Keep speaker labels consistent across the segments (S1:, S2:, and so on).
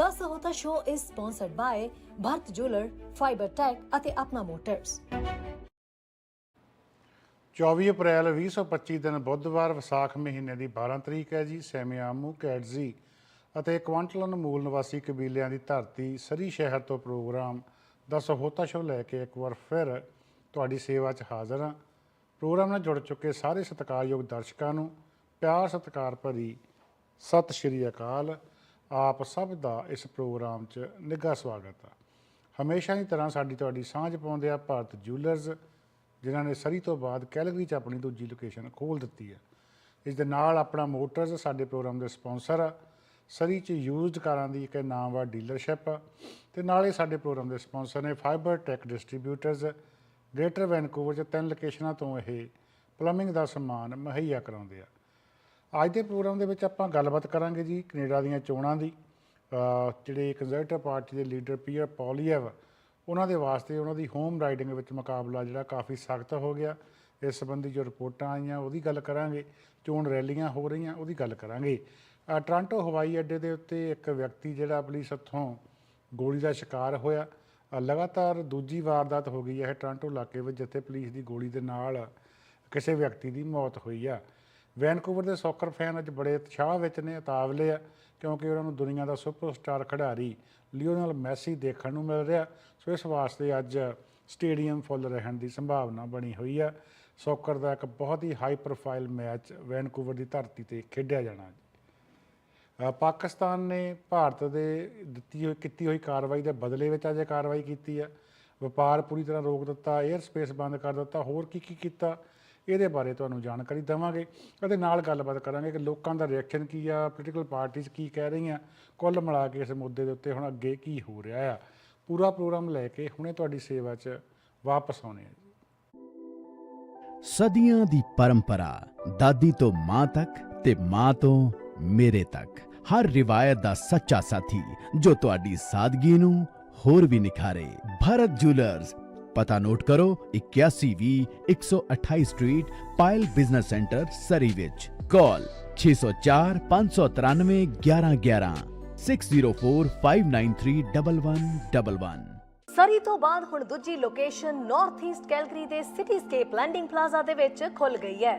S1: The Sahota Show is sponsored by Bharat Jeweler, Fiber Tech ਅਤੇ ਆਪਣਾ motors
S2: 24 ਅਪ੍ਰੈਲ 2025 ਦਿਨ ਬੁੱਧਵਾਰ ਵਿਸਾਖ ਮਹੀਨੇ ਦੀ 12 ਤਰੀਕ ਹੈ ਜੀ ਸੈਮਿਆਮੂ ਕੈਟਜ਼ੀ ਅਤੇ ਕੁਆਂਟਲਨ ਮੂਲ ਨਿਵਾਸੀ ਕਬੀਲਿਆਂ ਦੀ ਧਰਤੀ ਸਰੀ ਸ਼ਹਿਰ ਤੋਂ ਪ੍ਰੋਗਰਾਮ ਦਾ ਸਹੋਤਾ ਸ਼ੋ ਲੈ ਕੇ ਇੱਕ ਵਾਰ ਫਿਰ ਤੁਹਾਡੀ ਸੇਵਾ 'ਚ ਹਾਜ਼ਰ ਹਾਂ। ਪ੍ਰੋਗਰਾਮ ਨਾਲ ਜੁੜ ਚੁੱਕੇ ਸਾਰੇ ਸਤਿਕਾਰਯੋਗ ਦਰਸ਼ਕਾਂ ਨੂੰ ਪਿਆਰ ਸਤਿਕਾਰ ਭਰੀ ਸਤਿ ਸ਼੍ਰੀ ਅਕਾਲ। ਆਪ ਸਭ ਦਾ ਇਸ ਪ੍ਰੋਗਰਾਮ 'ਚ ਨਿੱਘਾ ਸਵਾਗਤ ਆ। ਹਮੇਸ਼ਾ ਦੀ ਤਰ੍ਹਾਂ ਸਾਡੀ ਤੁਹਾਡੀ ਸਾਂਝ ਪਾਉਂਦੇ ਆ ਭਾਰਤ ਜੂਲਰਸ ਜਿਨ੍ਹਾਂ ਨੇ ਸਰੀ ਤੋਂ ਬਾਅਦ ਕੈਲਗਰੀ 'ਚ ਆਪਣੀ ਦੂਜੀ ਲੋਕੇਸ਼ਨ ਖੋਲ ਦਿੱਤੀ ਹੈ। ਇਸ ਦੇ ਨਾਲ ਆਪਣਾ ਮੋਟਰਸ ਸਾਡੇ ਪ੍ਰੋਗਰਾਮ ਦੇ ਸਪਾਂਸਰ ਆ। ਸਰੀ 'ਚ ਯੂਜ਼ਡ ਕਾਰਾਂ ਦੀ ਇੱਕ ਨਾਮਵਰ ਡੀਲਰਸ਼ਿਪ ਆ ਤੇ ਨਾਲੇ ਸਾਡੇ ਪ੍ਰੋਗਰਾਮ ਦੇ ਸਪਾਂਸਰ ਨੇ Fiber Tech distributors Greater Vancouver 'ਚ ਤਿੰਨ ਲੋਕੇਸ਼ਨਾਂ ਤੋਂ ਇਹ ਪਲੰਬਿੰਗ ਦਾ ਸਮਾਨ ਮੁਹੱਈਆ ਕਰਾਉਂਦੇ ਆ। ਅੱਜ ਦੇ ਪ੍ਰੋਗਰਾਮ ਦੇ ਵਿੱਚ ਆਪਾਂ ਗੱਲਬਾਤ ਕਰਾਂਗੇ ਜੀ ਕੈਨੇਡਾ ਦੀਆਂ ਚੋਣਾਂ ਦੀ। ਜਿਹੜੇ ਕੰਜ਼ਰਵੇਟਿਵ ਪਾਰਟੀ ਦੇ ਲੀਡਰ ਪੀਅਰ ਪੌਲੀਐਵ ਉਹਨਾਂ ਦੇ ਵਾਸਤੇ ਉਹਨਾਂ ਦੀ ਹੋਮ ਰਾਈਡਿੰਗ ਵਿੱਚ ਮੁਕਾਬਲਾ ਜਿਹੜਾ ਕਾਫੀ ਸਖਤ ਹੋ ਗਿਆ। ਇਸ ਸੰਬੰਧੀ ਜੋ ਰਿਪੋਰਟਾਂ ਆਈਆਂ ਉਹਦੀ ਗੱਲ ਕਰਾਂਗੇ। ਚੋਣ ਰੈਲੀਆਂ ਹੋ ਰਹੀਆਂ ਉਹਦੀ ਗੱਲ ਕਰਾਂਗੇ। ਅਹ ਹਵਾਈ ਅੱਡੇ ਦੇ ਉੱਤੇ ਇੱਕ ਵਿਅਕਤੀ ਜਿਹੜਾ ਪੁਲਿਸ ਹੱਥੋਂ ਗੋਲੀ ਦਾ ਸ਼ਿਕਾਰ ਹੋਇਆ। ਲਗਾਤਾਰ ਦੂਜੀ ਵਾਰਦਾਤ ਹੋ ਗਈ ਹੈ ਇਹ ਇਲਾਕੇ ਵਿੱਚ, ਜਿੱਥੇ ਪੁਲਿਸ ਦੀ ਗੋਲੀ ਦੇ ਨਾਲ ਕਿਸੇ ਵਿਅਕਤੀ ਦੀ ਮੌਤ ਹੋਈ ਆ। ਵੈਨਕੂਵਰ ਦੇ ਸੌਕਰ ਫੈਨ ਅੱਜ ਬੜੇ ਉਤਸ਼ਾਹ ਵਿੱਚ ਨੇ, ਉਤਾਵਲੇ ਆ, ਕਿਉਂਕਿ ਉਹਨਾਂ ਨੂੰ ਦੁਨੀਆ ਦਾ ਸੁਪਰਸਟਾਰ ਖਿਡਾਰੀ ਲਿਓਨਲ ਮੈਸੀ ਦੇਖਣ ਨੂੰ ਮਿਲ ਰਿਹਾ। ਸੋ ਇਸ ਵਾਸਤੇ ਅੱਜ ਸਟੇਡੀਅਮ ਫੁੱਲ ਰਹਿਣ ਦੀ ਸੰਭਾਵਨਾ ਬਣੀ ਹੋਈ ਆ। ਸੌਕਰ ਦਾ ਇੱਕ ਬਹੁਤ ਹੀ ਹਾਈ ਪ੍ਰੋਫਾਈਲ ਮੈਚ ਵੈਨਕੂਵਰ ਦੀ ਧਰਤੀ ਤੇ ਖੇਡਿਆ ਜਾਣਾ ਪਾਕਿਸਤਾਨ ਨੇ ਭਾਰਤ ਦੇ ਦਿੱਤੀ ਹੋਈ, ਕੀਤੀ ਹੋਈ ਕਾਰਵਾਈ ਦੇ ਬਦਲੇ ਵਿੱਚ ਅੱਜ ਕਾਰਵਾਈ ਕੀਤੀ ਹੈ ਵਪਾਰ ਪੂਰੀ ਤਰ੍ਹਾਂ ਰੋਕ ਦਿੱਤਾ 에ਅਰ ਸਪੇਸ ਬੰਦ ਕਰ ਦਿੱਤਾ, ਹੋਰ ਕੀ ਕੀ ਕੀਤਾ? ਇਹਦੇ ਬਾਰੇ ਤੁਹਾਨੂੰ ਜਾਣਕਾਰੀ ਦੇਵਾਂਗੇ ਅਤੇ ਨਾਲ ਗੱਲਬਾਤ ਕਰਾਂਗੇ ਕਿ ਲੋਕਾਂ ਦਾ ਰਿਐਕਸ਼ਨ ਕੀ ਆ ਪੋਲੀਟੀਕਲ ਪਾਰਟੀਆਂ ਕੀ ਕਹਿ ਰਹੀਆਂ, ਕੁੱਲ ਮਿਲਾ ਕੇ ਇਸ ਮੁੱਦੇ ਦੇ ਉੱਤੇ ਹੁਣ ਅੱਗੇ ਕੀ ਹੋ ਰਿਹਾ ਆ। ਪੂਰਾ ਪ੍ਰੋਗਰਾਮ ਲੈ ਕੇ ਹੁਣੇ ਤੁਹਾਡੀ ਸੇਵਾ 'ਚ ਵਾਪਸ ਆਉਣੇ ਆ
S3: ਸਦੀਆਂ ਦੀ ਪਰੰਪਰਾ, ਦਾਦੀ ਤੋਂ ਮਾਂ ਤੱਕ ਤੇ ਮਾਂ ਤੋਂ ਮੇਰੇ ਤੱਕ। ਹਰ ਰਿਵਾਇਤ ਦਾ ਸੱਚਾ ਸਾਥੀ ਜੋ ਤੁਹਾਡੀ ਸਾਦਗੀ ਨੂੰ ਹੋਰ ਵੀ ਨਿਖਾਰੇ। ਭਾਰਤ ਜੁਐਲਰਸ ਪਤਾ ਨੋਟ ਕਰੋ 8120 128 street Payal business centre Surrey ਵਿੱਚ ਕਾਲ 604 593 1111 604 593 1111
S1: ਸਰੀ ਤੋਂ ਬਾਅਦ ਹੁਣ ਦੂਜੀ ਲੋਕੇਸ਼ਨ ਨਾਰਥ ਈਸਟ ਕੈਲਗਰੀ ਦੇ ਸਿਟੀਸਕੇਪ ਲੈਂਡਿੰਗ ਪਲਾਜ਼ਾ ਦੇ ਵਿੱਚ ਖੁੱਲ ਗਈ ਹੈ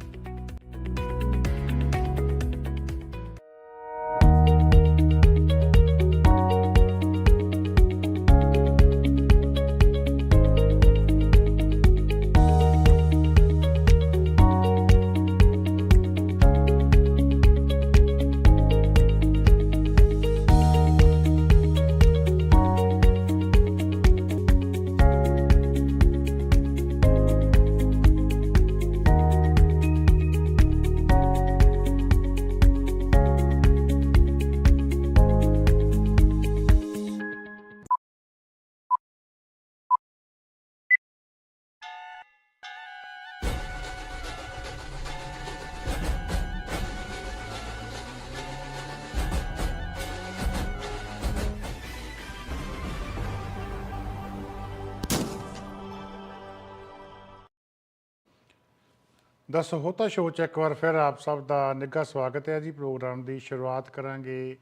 S2: ਦਾ ਸਹੋਤਾ ਸ਼ੋਅ 'ਚ ਇੱਕ ਵਾਰ ਫਿਰ ਆਪ ਸਭ ਦਾ ਨਿੱਘਾ ਸਵਾਗਤ ਹੈ ਜੀ। ਪ੍ਰੋਗਰਾਮ ਦੀ ਸ਼ੁਰੂਆਤ ਕਰਾਂਗੇ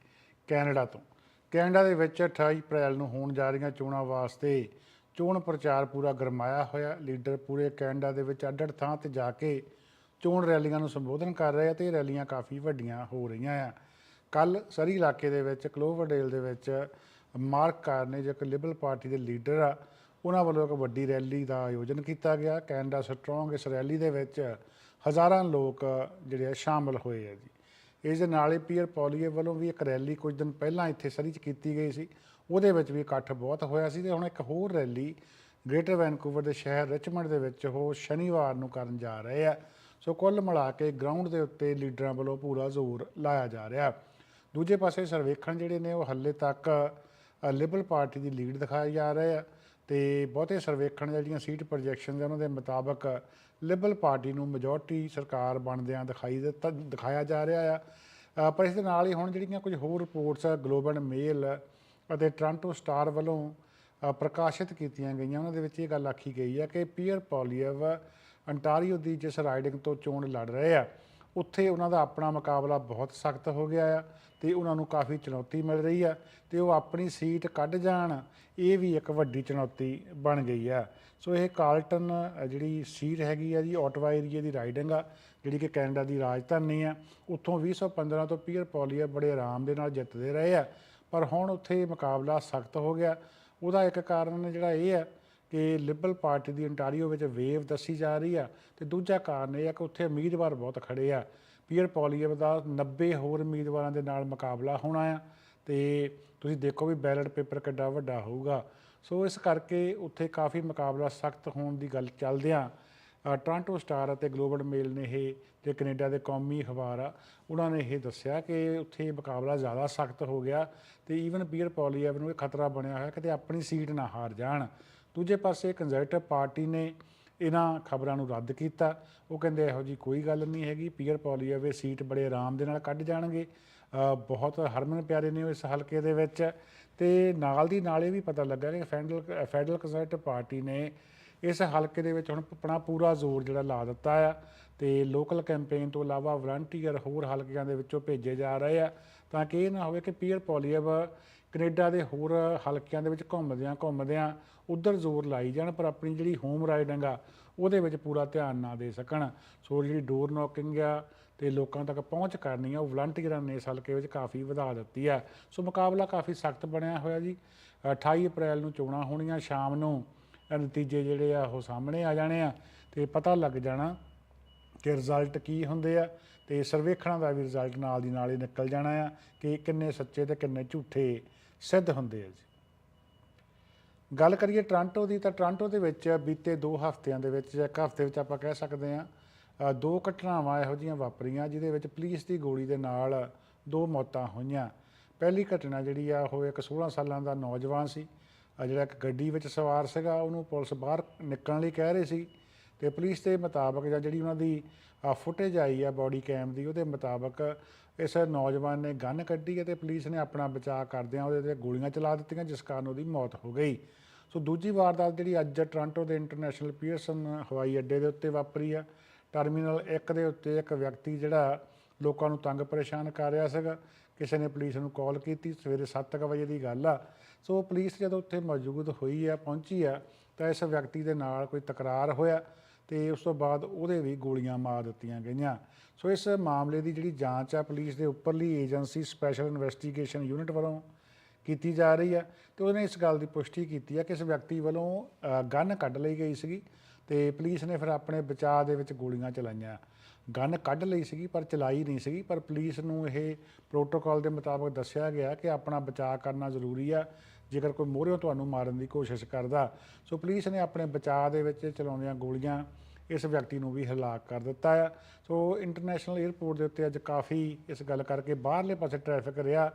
S2: ਕੈਨੇਡਾ ਤੋਂ। ਕੈਨੇਡਾ ਦੇ ਵਿੱਚ 28 ਅਪ੍ਰੈਲ ਨੂੰ ਹੋਣ ਜਾ ਰਹੀਆਂ ਚੋਣਾਂ ਵਾਸਤੇ ਚੋਣ ਪ੍ਰਚਾਰ ਪੂਰਾ ਗਰਮਾਇਆ ਹੋਇਆ। ਲੀਡਰ ਪੂਰੇ ਕੈਨੇਡਾ ਦੇ ਵਿੱਚ ਅੱਡ-ਅੱਡ ਥਾਂ ਤੇ ਜਾ ਕੇ ਚੋਣ ਰੈਲੀਆਂ ਨੂੰ ਸੰਬੋਧਨ ਕਰ ਰਹੇ ਆ ਤੇ ਇਹ ਰੈਲੀਆਂ ਕਾਫੀ ਵੱਡੀਆਂ ਹੋ ਰਹੀਆਂ ਆ। ਕੱਲ ਸਰੀ ਇਲਾਕੇ ਦੇ ਵਿੱਚ, ਕਲੋਵਰਡੇਲ ਦੇ ਵਿੱਚ ਮਾਰਕ ਕਾਰਨੇ ਜੋ ਕਿ ਲਿਬਰਲ ਪਾਰਟੀ ਦੇ ਲੀਡਰ ਆ, ਉਹਨਾਂ ਵੱਲੋਂ ਇੱਕ ਵੱਡੀ ਰੈਲੀ ਦਾ ਆਯੋਜਨ ਕੀਤਾ ਗਿਆ। ਕੈਨੇਡਾ ਸਟਰੋਂਗ ਇਸ ਰੈਲੀ ਦੇ ਵਿੱਚ ਹਜ਼ਾਰਾਂ ਲੋਕ ਜਿਹੜੇ ਆ ਸ਼ਾਮਲ ਹੋਏ ਆ ਜੀ। ਇਸ ਦੇ ਨਾਲ ਹੀ ਪੀਅਰ ਪੌਲੀਏ ਵੱਲੋਂ ਵੀ ਇੱਕ ਰੈਲੀ ਕੁਝ ਦਿਨ ਪਹਿਲਾਂ ਇੱਥੇ ਸਰੀ 'ਚ ਕੀਤੀ ਗਈ ਸੀ। ਉਹਦੇ ਵਿੱਚ ਵੀ ਇਕੱਠ ਬਹੁਤ ਹੋਇਆ ਸੀ ਤੇ ਹੁਣ ਇੱਕ ਹੋਰ ਰੈਲੀ ਗ੍ਰੇਟਰ ਵੈਨਕੂਵਰ ਦੇ ਸ਼ਹਿਰ ਰਿਚਮੰਡ ਦੇ ਵਿੱਚ ਉਹ ਸ਼ਨੀਵਾਰ ਨੂੰ ਕਰਨ ਜਾ ਰਹੇ ਆ। ਸੋ ਕੁੱਲ ਮਿਲਾ ਕੇ ਗਰਾਊਂਡ ਦੇ ਉੱਤੇ ਲੀਡਰਾਂ ਵੱਲੋਂ ਪੂਰਾ ਜ਼ੋਰ ਲਾਇਆ ਜਾ ਰਿਹਾ। ਦੂਜੇ ਪਾਸੇ ਸਰਵੇਖਣ ਜਿਹੜੇ ਨੇ ਉਹ ਹੱਲੇ ਤੱਕ ਲਿਬਰਲ ਪਾਰਟੀ ਦੀ ਲੀਡ ਦਿਖਾਈ ਜਾ ਰਹੇ ਆ ਤੇ ਬਹੁਤੇ ਸਰਵੇਖਣ ਜਿਹੜੀਆਂ ਸੀਟ ਪ੍ਰੋਜੈਕਸ਼ਨ ਪ੍ਰੋਜੈਕਸ਼ਨਸ ਉਹਨਾਂ ਦੇ ਮੁਤਾਬਕ ਲਿਬਰਲ ਪਾਰਟੀ ਨੂੰ ਮੈਜੋਰਟੀ ਸਰਕਾਰ ਬਣਦਿਆਂ ਦਿਖਾਈ ਦਿੱਤਾ ਦਿਖਾਇਆ ਜਾ ਰਿਹਾ ਆ। ਪਰ ਇਸ ਦੇ ਨਾਲ ਹੀ ਹੁਣ ਜਿਹੜੀਆਂ ਕੁਝ ਹੋਰ ਰਿਪੋਰਟਸ ਗਲੋਬਲ ਮੇਲ ਅਤੇ ਟ੍ਰਾਂਟੋ ਸਟਾਰ ਵੱਲੋਂ ਪ੍ਰਕਾਸ਼ਿਤ ਕੀਤੀਆਂ ਗਈਆਂ, ਉਹਨਾਂ ਦੇ ਵਿੱਚ ਇਹ ਗੱਲ ਆਖੀ ਗਈ ਹੈ ਕਿ ਪੀਅਰ ਪੋਲੀਅਵ ਅੰਟਾਰੀਓ ਦੀ ਜਿਸ ਰਾਈਡਿੰਗ ਤੋਂ ਚੋਣ ਲੜ ਰਹੇ ਆ ਉੱਥੇ ਉਹਨਾਂ ਦਾ ਆਪਣਾ ਮੁਕਾਬਲਾ ਬਹੁਤ ਸਖਤ ਹੋ ਗਿਆ ਆ ਤੇ ਉਹਨਾਂ ਨੂੰ ਕਾਫੀ ਚੁਣੌਤੀ ਮਿਲ ਰਹੀ ਆ ਤੇ ਉਹ ਆਪਣੀ ਸੀਟ ਕੱਢ ਜਾਣ, ਇਹ ਵੀ ਇੱਕ ਵੱਡੀ ਚੁਣੌਤੀ ਬਣ ਗਈ ਆ। ਸੋ ਇਹ ਕਾਲਟਨ ਜਿਹੜੀ ਸੀਟ ਹੈਗੀ ਆ ਜੀ ਆਟਵਾ ਏਰੀਏ ਦੀ ਰਾਈਡਿੰਗ ਆ, ਜਿਹੜੀ ਕਿ ਕੈਨੇਡਾ ਦੀ ਰਾਜਧਾਨੀ ਆ, ਉੱਥੋਂ 2015 ਤੋਂ ਪੀਅਰ ਪੋਲੀਆ ਬੜੇ ਆਰਾਮ ਦੇ ਨਾਲ ਜਿੱਤਦੇ ਰਹੇ ਆ। ਪਰ ਹੁਣ ਉੱਥੇ ਮੁਕਾਬਲਾ ਸਖਤ ਹੋ ਗਿਆ। ਉਹਦਾ ਇੱਕ ਕਾਰਨ ਜਿਹੜਾ ਇਹ ਆ ਕਿ ਲਿਬਰਲ ਪਾਰਟੀ ਦੀ ontario ਵਿੱਚ ਵੇਵ ਦੱਸੀ ਜਾ ਰਹੀ ਆ ਤੇ ਦੂਜਾ ਕਾਰਨ ਇਹ ਆ ਕਿ ਉੱਥੇ ਉਮੀਦਵਾਰ ਬਹੁਤ ਖੜੇ ਆ। ਪੀਅਰ ਪੋਲੀਅਮ ਦਾ 90 ਹੋਰ ਉਮੀਦਵਾਰਾਂ ਦੇ ਨਾਲ ਮੁਕਾਬਲਾ ਹੋਣਾ ਆ ਤੇ ਤੁਸੀਂ ਦੇਖੋ ਵੀ ਬੈਲਟ ਪੇਪਰ ਕਿੱਡਾ ਵੱਡਾ ਹੋਊਗਾ। ਸੋ ਇਸ ਕਰਕੇ ਉੱਥੇ ਕਾਫੀ ਮੁਕਾਬਲਾ ਸਖਤ ਹੋਣ ਦੀ ਗੱਲ ਚੱਲਦਿਆਂ ਅ, ਟੋਰਾਂਟੋ ਸਟਾਰ ਅਤੇ ਗਲੋਬਲ ਮੇਲ ਨੇ ਇਹ ਤੇ ਕੈਨੇਡਾ ਦੇ ਕੌਮੀ ਅਖਬਾਰ ਆ ਉਹਨਾਂ ਨੇ ਇਹ ਦੱਸਿਆ ਕਿ ਉੱਥੇ ਮੁਕਾਬਲਾ ਜ਼ਿਆਦਾ ਸਖਤ ਹੋ ਗਿਆ ਤੇ ਈਵਨ ਪੀਅਰ ਪੋਲੀਅਮ ਨੂੰ ਇਹ ਖਤਰਾ ਬਣਿਆ ਹੋਇਆ ਕਿਤੇ ਆਪਣੀ ਸੀਟ ਨਾ ਹਾਰ ਜਾਣ। ਦੂਜੇ ਪਾਸੇ ਕੰਜ਼ਰਵੇਟਿਵ ਪਾਰਟੀ ਨੇ ਇਹਨਾਂ ਖਬਰਾਂ ਨੂੰ ਰੱਦ ਕੀਤਾ। ਉਹ ਕਹਿੰਦੇ ਇਹੋ ਜੀ ਕੋਈ ਗੱਲ ਨਹੀਂ ਹੈਗੀ, ਪੀਅਰ ਪੋਲੀਅਮ ਸੀਟ ਬੜੇ ਆਰਾਮ ਦੇ ਨਾਲ ਕੱਢ ਜਾਣਗੇ। ਬਹੁਤ ਹਰਮਨ ਪਿਆਰੇ ਨੇ ਉਹ ਇਸ ਹਲਕੇ ਦੇ ਵਿੱਚ। ਤੇ ਨਾਲ ਦੀ ਨਾਲ ਇਹ ਵੀ ਪਤਾ ਲੱਗਾ ਕਿ ਫੈਡਰਲ ਫੈਡਰਲ ਕੰਜ਼ਰਵੇਟਿਵ ਪਾਰਟੀ ਨੇ ਇਸ ਹਲਕੇ ਦੇ ਵਿੱਚ ਹੁਣ ਆਪਣਾ ਪੂਰਾ ਜ਼ੋਰ ਜਿਹੜਾ ਲਾ ਦਿੱਤਾ ਆ। ਤੇ ਲੋਕਲ ਕੈਂਪੇਨ ਤੋਂ ਇਲਾਵਾ ਵਲੰਟੀਅਰ ਹੋਰ ਹਲਕਿਆਂ ਦੇ ਵਿੱਚੋਂ ਭੇਜੇ ਜਾ ਰਹੇ ਆ। ਤਾਂ ਕਿ ਇਹ ਨਾ ਹੋਵੇ ਕਿ ਪੀਅਰ ਪੋਲੀਅਵ ਕੈਨੇਡਾ ਦੇ ਹੋਰ ਹਲਕਿਆਂ ਦੇ ਵਿੱਚ ਘੁੰਮਦਿਆਂ ਘੁੰਮਦਿਆਂ ਉਧਰ ਜ਼ੋਰ ਲਾਈ ਜਾਣ, ਪਰ ਆਪਣੀ ਜਿਹੜੀ ਹੋਮ ਰਾਈਡਿੰਗ ਆ ਉਹਦੇ ਵਿੱਚ ਪੂਰਾ ਧਿਆਨ ਨਾ ਦੇ ਸਕਣ। ਸੋ ਜਿਹੜੀ ਡੋਰ ਨੌਕਿੰਗ ਆ ਤੇ ਲੋਕਾਂ ਤੱਕ ਪਹੁੰਚ ਕਰਨੀ ਆ, ਉਹ ਵਲੰਟੀਅਰਾਂ ਨੇ ਇਸ ਹਲਕੇ ਵਿੱਚ ਕਾਫੀ ਵਧਾ ਦਿੱਤੀ ਆ। ਸੋ ਮੁਕਾਬਲਾ ਕਾਫੀ ਸਖਤ ਬਣਿਆ ਹੋਇਆ ਜੀ। 28 ਅਪ੍ਰੈਲ ਨੂੰ ਚੋਣਾਂ ਹੋਣੀਆਂ, ਸ਼ਾਮ ਨੂੰ ਨਤੀਜੇ ਜਿਹੜੇ ਆ ਉਹ ਸਾਹਮਣੇ ਆ ਜਾਣੇ ਆ ਤੇ ਪਤਾ ਲੱਗ ਜਾਣਾ ਕਿ ਰਿਜ਼ਲਟ ਕੀ ਹੁੰਦੇ ਆ ਤੇ ਸਰਵੇਖਣਾਂ ਦਾ ਵੀ ਰਿਜ਼ਲਟ ਨਾਲ ਦੀ ਨਾਲ ਹੀ ਨਿਕਲ ਜਾਣਾ ਆ ਕਿ ਕਿੰਨੇ ਸੱਚੇ ਤੇ ਕਿੰਨੇ ਝੂਠੇ ਸਿੱਧ ਹੁੰਦੇ ਆ ਜੀ। ਗੱਲ ਕਰੀਏ ਟ੍ਰਾਂਟੋ ਦੀ, ਤਾਂ ਟ੍ਰਾਂਟੋ ਦੇ ਵਿੱਚ ਬੀਤੇ 2 ਹਫ਼ਤਿਆਂ ਦੇ ਵਿੱਚ ਜਾਂ ਇੱਕ ਹਫ਼ਤੇ ਵਿੱਚ ਆਪਾਂ ਕਹਿ ਸਕਦੇ ਆ ਦੋ ਘਟਨਾਵਾਂ ਇਹੋ ਜਿਹੀਆਂ ਵਾਪਰੀਆਂ ਜਿਹਦੇ ਵਿੱਚ ਪੁਲਿਸ ਦੀ ਗੋਲੀ ਦੇ ਨਾਲ ਦੋ ਮੌਤਾਂ ਹੋਈਆਂ। ਪਹਿਲੀ ਘਟਨਾ ਜਿਹੜੀ ਆ, ਉਹ ਇੱਕ 16 ਸਾਲਾਂ ਦਾ ਨੌਜਵਾਨ ਸੀ। ਜਿਹੜਾ ਇੱਕ ਗੱਡੀ ਵਿੱਚ ਸਵਾਰ ਸੀਗਾ, ਉਹਨੂੰ ਪੁਲਿਸ ਬਾਹਰ ਨਿਕਲਣ ਲਈ ਕਹਿ ਰਹੀ ਸੀ। ਤੇ ਪੁਲਿਸ ਦੇ ਮੁਤਾਬਕ ਜਾਂ ਜਿਹੜੀ ਉਹਨਾਂ ਦੀ ਫੁਟੇਜ ਆਈ ਆ ਬਾਡੀ ਕੈਮ ਦੀ, ਉਹਦੇ ਮੁਤਾਬਕ ਇਸ ਨੌਜਵਾਨ ਨੇ ਗਨ ਕੱਢੀ ਅਤੇ ਪੁਲਿਸ ਨੇ ਆਪਣਾ ਬਚਾਅ ਕਰਦਿਆਂ ਉਹਦੇ ਤੇ ਗੋਲੀਆਂ ਚਲਾ ਦਿੱਤੀਆਂ, ਜਿਸ ਕਾਰਨ ਉਹਦੀ ਮੌਤ ਹੋ ਗਈ। ਸੋ ਦੂਜੀ ਵਾਰਦਾਤ ਜਿਹੜੀ ਅੱਜ ਟੋਰਾਂਟੋ ਦੇ ਇੰਟਰਨੈਸ਼ਨਲ ਪੀਅਰਸਨ ਹਵਾਈ ਅੱਡੇ ਦੇ ਉੱਤੇ ਵਾਪਰੀ ਆ। ਟਰਮੀਨਲ 1 ਦੇ ਉੱਤੇ ਇੱਕ ਵਿਅਕਤੀ ਜਿਹੜਾ ਲੋਕਾਂ ਨੂੰ ਤੰਗ ਪਰੇਸ਼ਾਨ ਕਰ ਰਿਹਾ ਸੀਗਾ। ਕਿਸੇ ਨੇ ਪੁਲਿਸ ਨੂੰ ਕਾਲ ਕੀਤੀ, ਸਵੇਰੇ 7:00 ਵਜੇ ਦੀ ਗੱਲ ਆ। ਸੋ ਪੁਲਿਸ ਜਦੋਂ ਉੱਥੇ ਮੌਜੂਦ ਹੋਈ ਆ, ਪਹੁੰਚੀ ਆ, ਤਾਂ ਇਸ ਵਿਅਕਤੀ ਦੇ ਨਾਲ ਕੋਈ ਤਕਰਾਰ ਹੋਇਆ। ਤੇ ਉਸ ਤੋਂ ਬਾਅਦ ਉਹਦੇ ਵੀ ਗੋਲੀਆਂ ਮਾਰ ਦਿੱਤੀਆਂ ਗਈਆਂ। ਸੋ ਇਸ ਮਾਮਲੇ ਦੀ ਜਿਹੜੀ ਜਾਂਚ ਆ, ਪੁਲਿਸ ਦੇ ਉੱਪਰਲੀ ਏਜੰਸੀ ਸਪੈਸ਼ਲ ਇਨਵੈਸਟੀਗੇਸ਼ਨ ਯੂਨਿਟ ਵੱਲੋਂ ਕੀਤੀ ਜਾ ਰਹੀ ਆ ਤੇ ਉਹਨੇ ਇਸ ਗੱਲ ਦੀ ਪੁਸ਼ਟੀ ਕੀਤੀ ਆ ਕਿ ਇਸ ਵਿਅਕਤੀ ਵੱਲੋਂ ਗਨ ਕੱਢ ਲਈ ਗਈ ਸੀਗੀ ਤੇ ਪੁਲਿਸ ਨੇ ਫਿਰ ਆਪਣੇ ਬਚਾਅ ਦੇ ਵਿੱਚ ਗੋਲੀਆਂ ਚਲਾਈਆਂ। ਗਨ ਕੱਢ ਲਈ ਸੀਗੀ ਪਰ ਚਲਾਈ ਨਹੀਂ ਸੀਗੀ, ਪਰ ਪੁਲਿਸ ਨੂੰ ਇਹ ਪ੍ਰੋਟੋਕਾਲ ਦੇ ਮੁਤਾਬਕ ਦੱਸਿਆ ਗਿਆ ਕਿ ਆਪਣਾ ਬਚਾਅ ਕਰਨਾ ਜ਼ਰੂਰੀ ਆ, ਜੇਕਰ ਕੋਈ ਮੋਹਰਿਓ ਤੁਹਾਨੂੰ ਮਾਰਨ ਦੀ ਕੋਸ਼ਿਸ਼ ਕਰਦਾ। ਸੋ ਪੁਲਿਸ ਨੇ ਆਪਣੇ ਬਚਾਅ ਦੇ ਵਿੱਚ ਚਲਾਉਂਦੀਆਂ ਗੋਲੀਆਂ ਇਸ ਵਿਅਕਤੀ ਨੂੰ ਵੀ ਹਲਾਕ ਕਰ ਦਿੱਤਾ ਆ। ਸੋ ਇੰਟਰਨੈਸ਼ਨਲ 에ਅਰਪੋਰਟ ਦੇ ਉੱਤੇ ਅੱਜ ਕਾਫੀ ਇਸ ਗੱਲ ਕਰਕੇ ਬਾਹਰਲੇ ਪਾਸੇ ਟ੍ਰੈਫਿਕ ਰਿਹਾ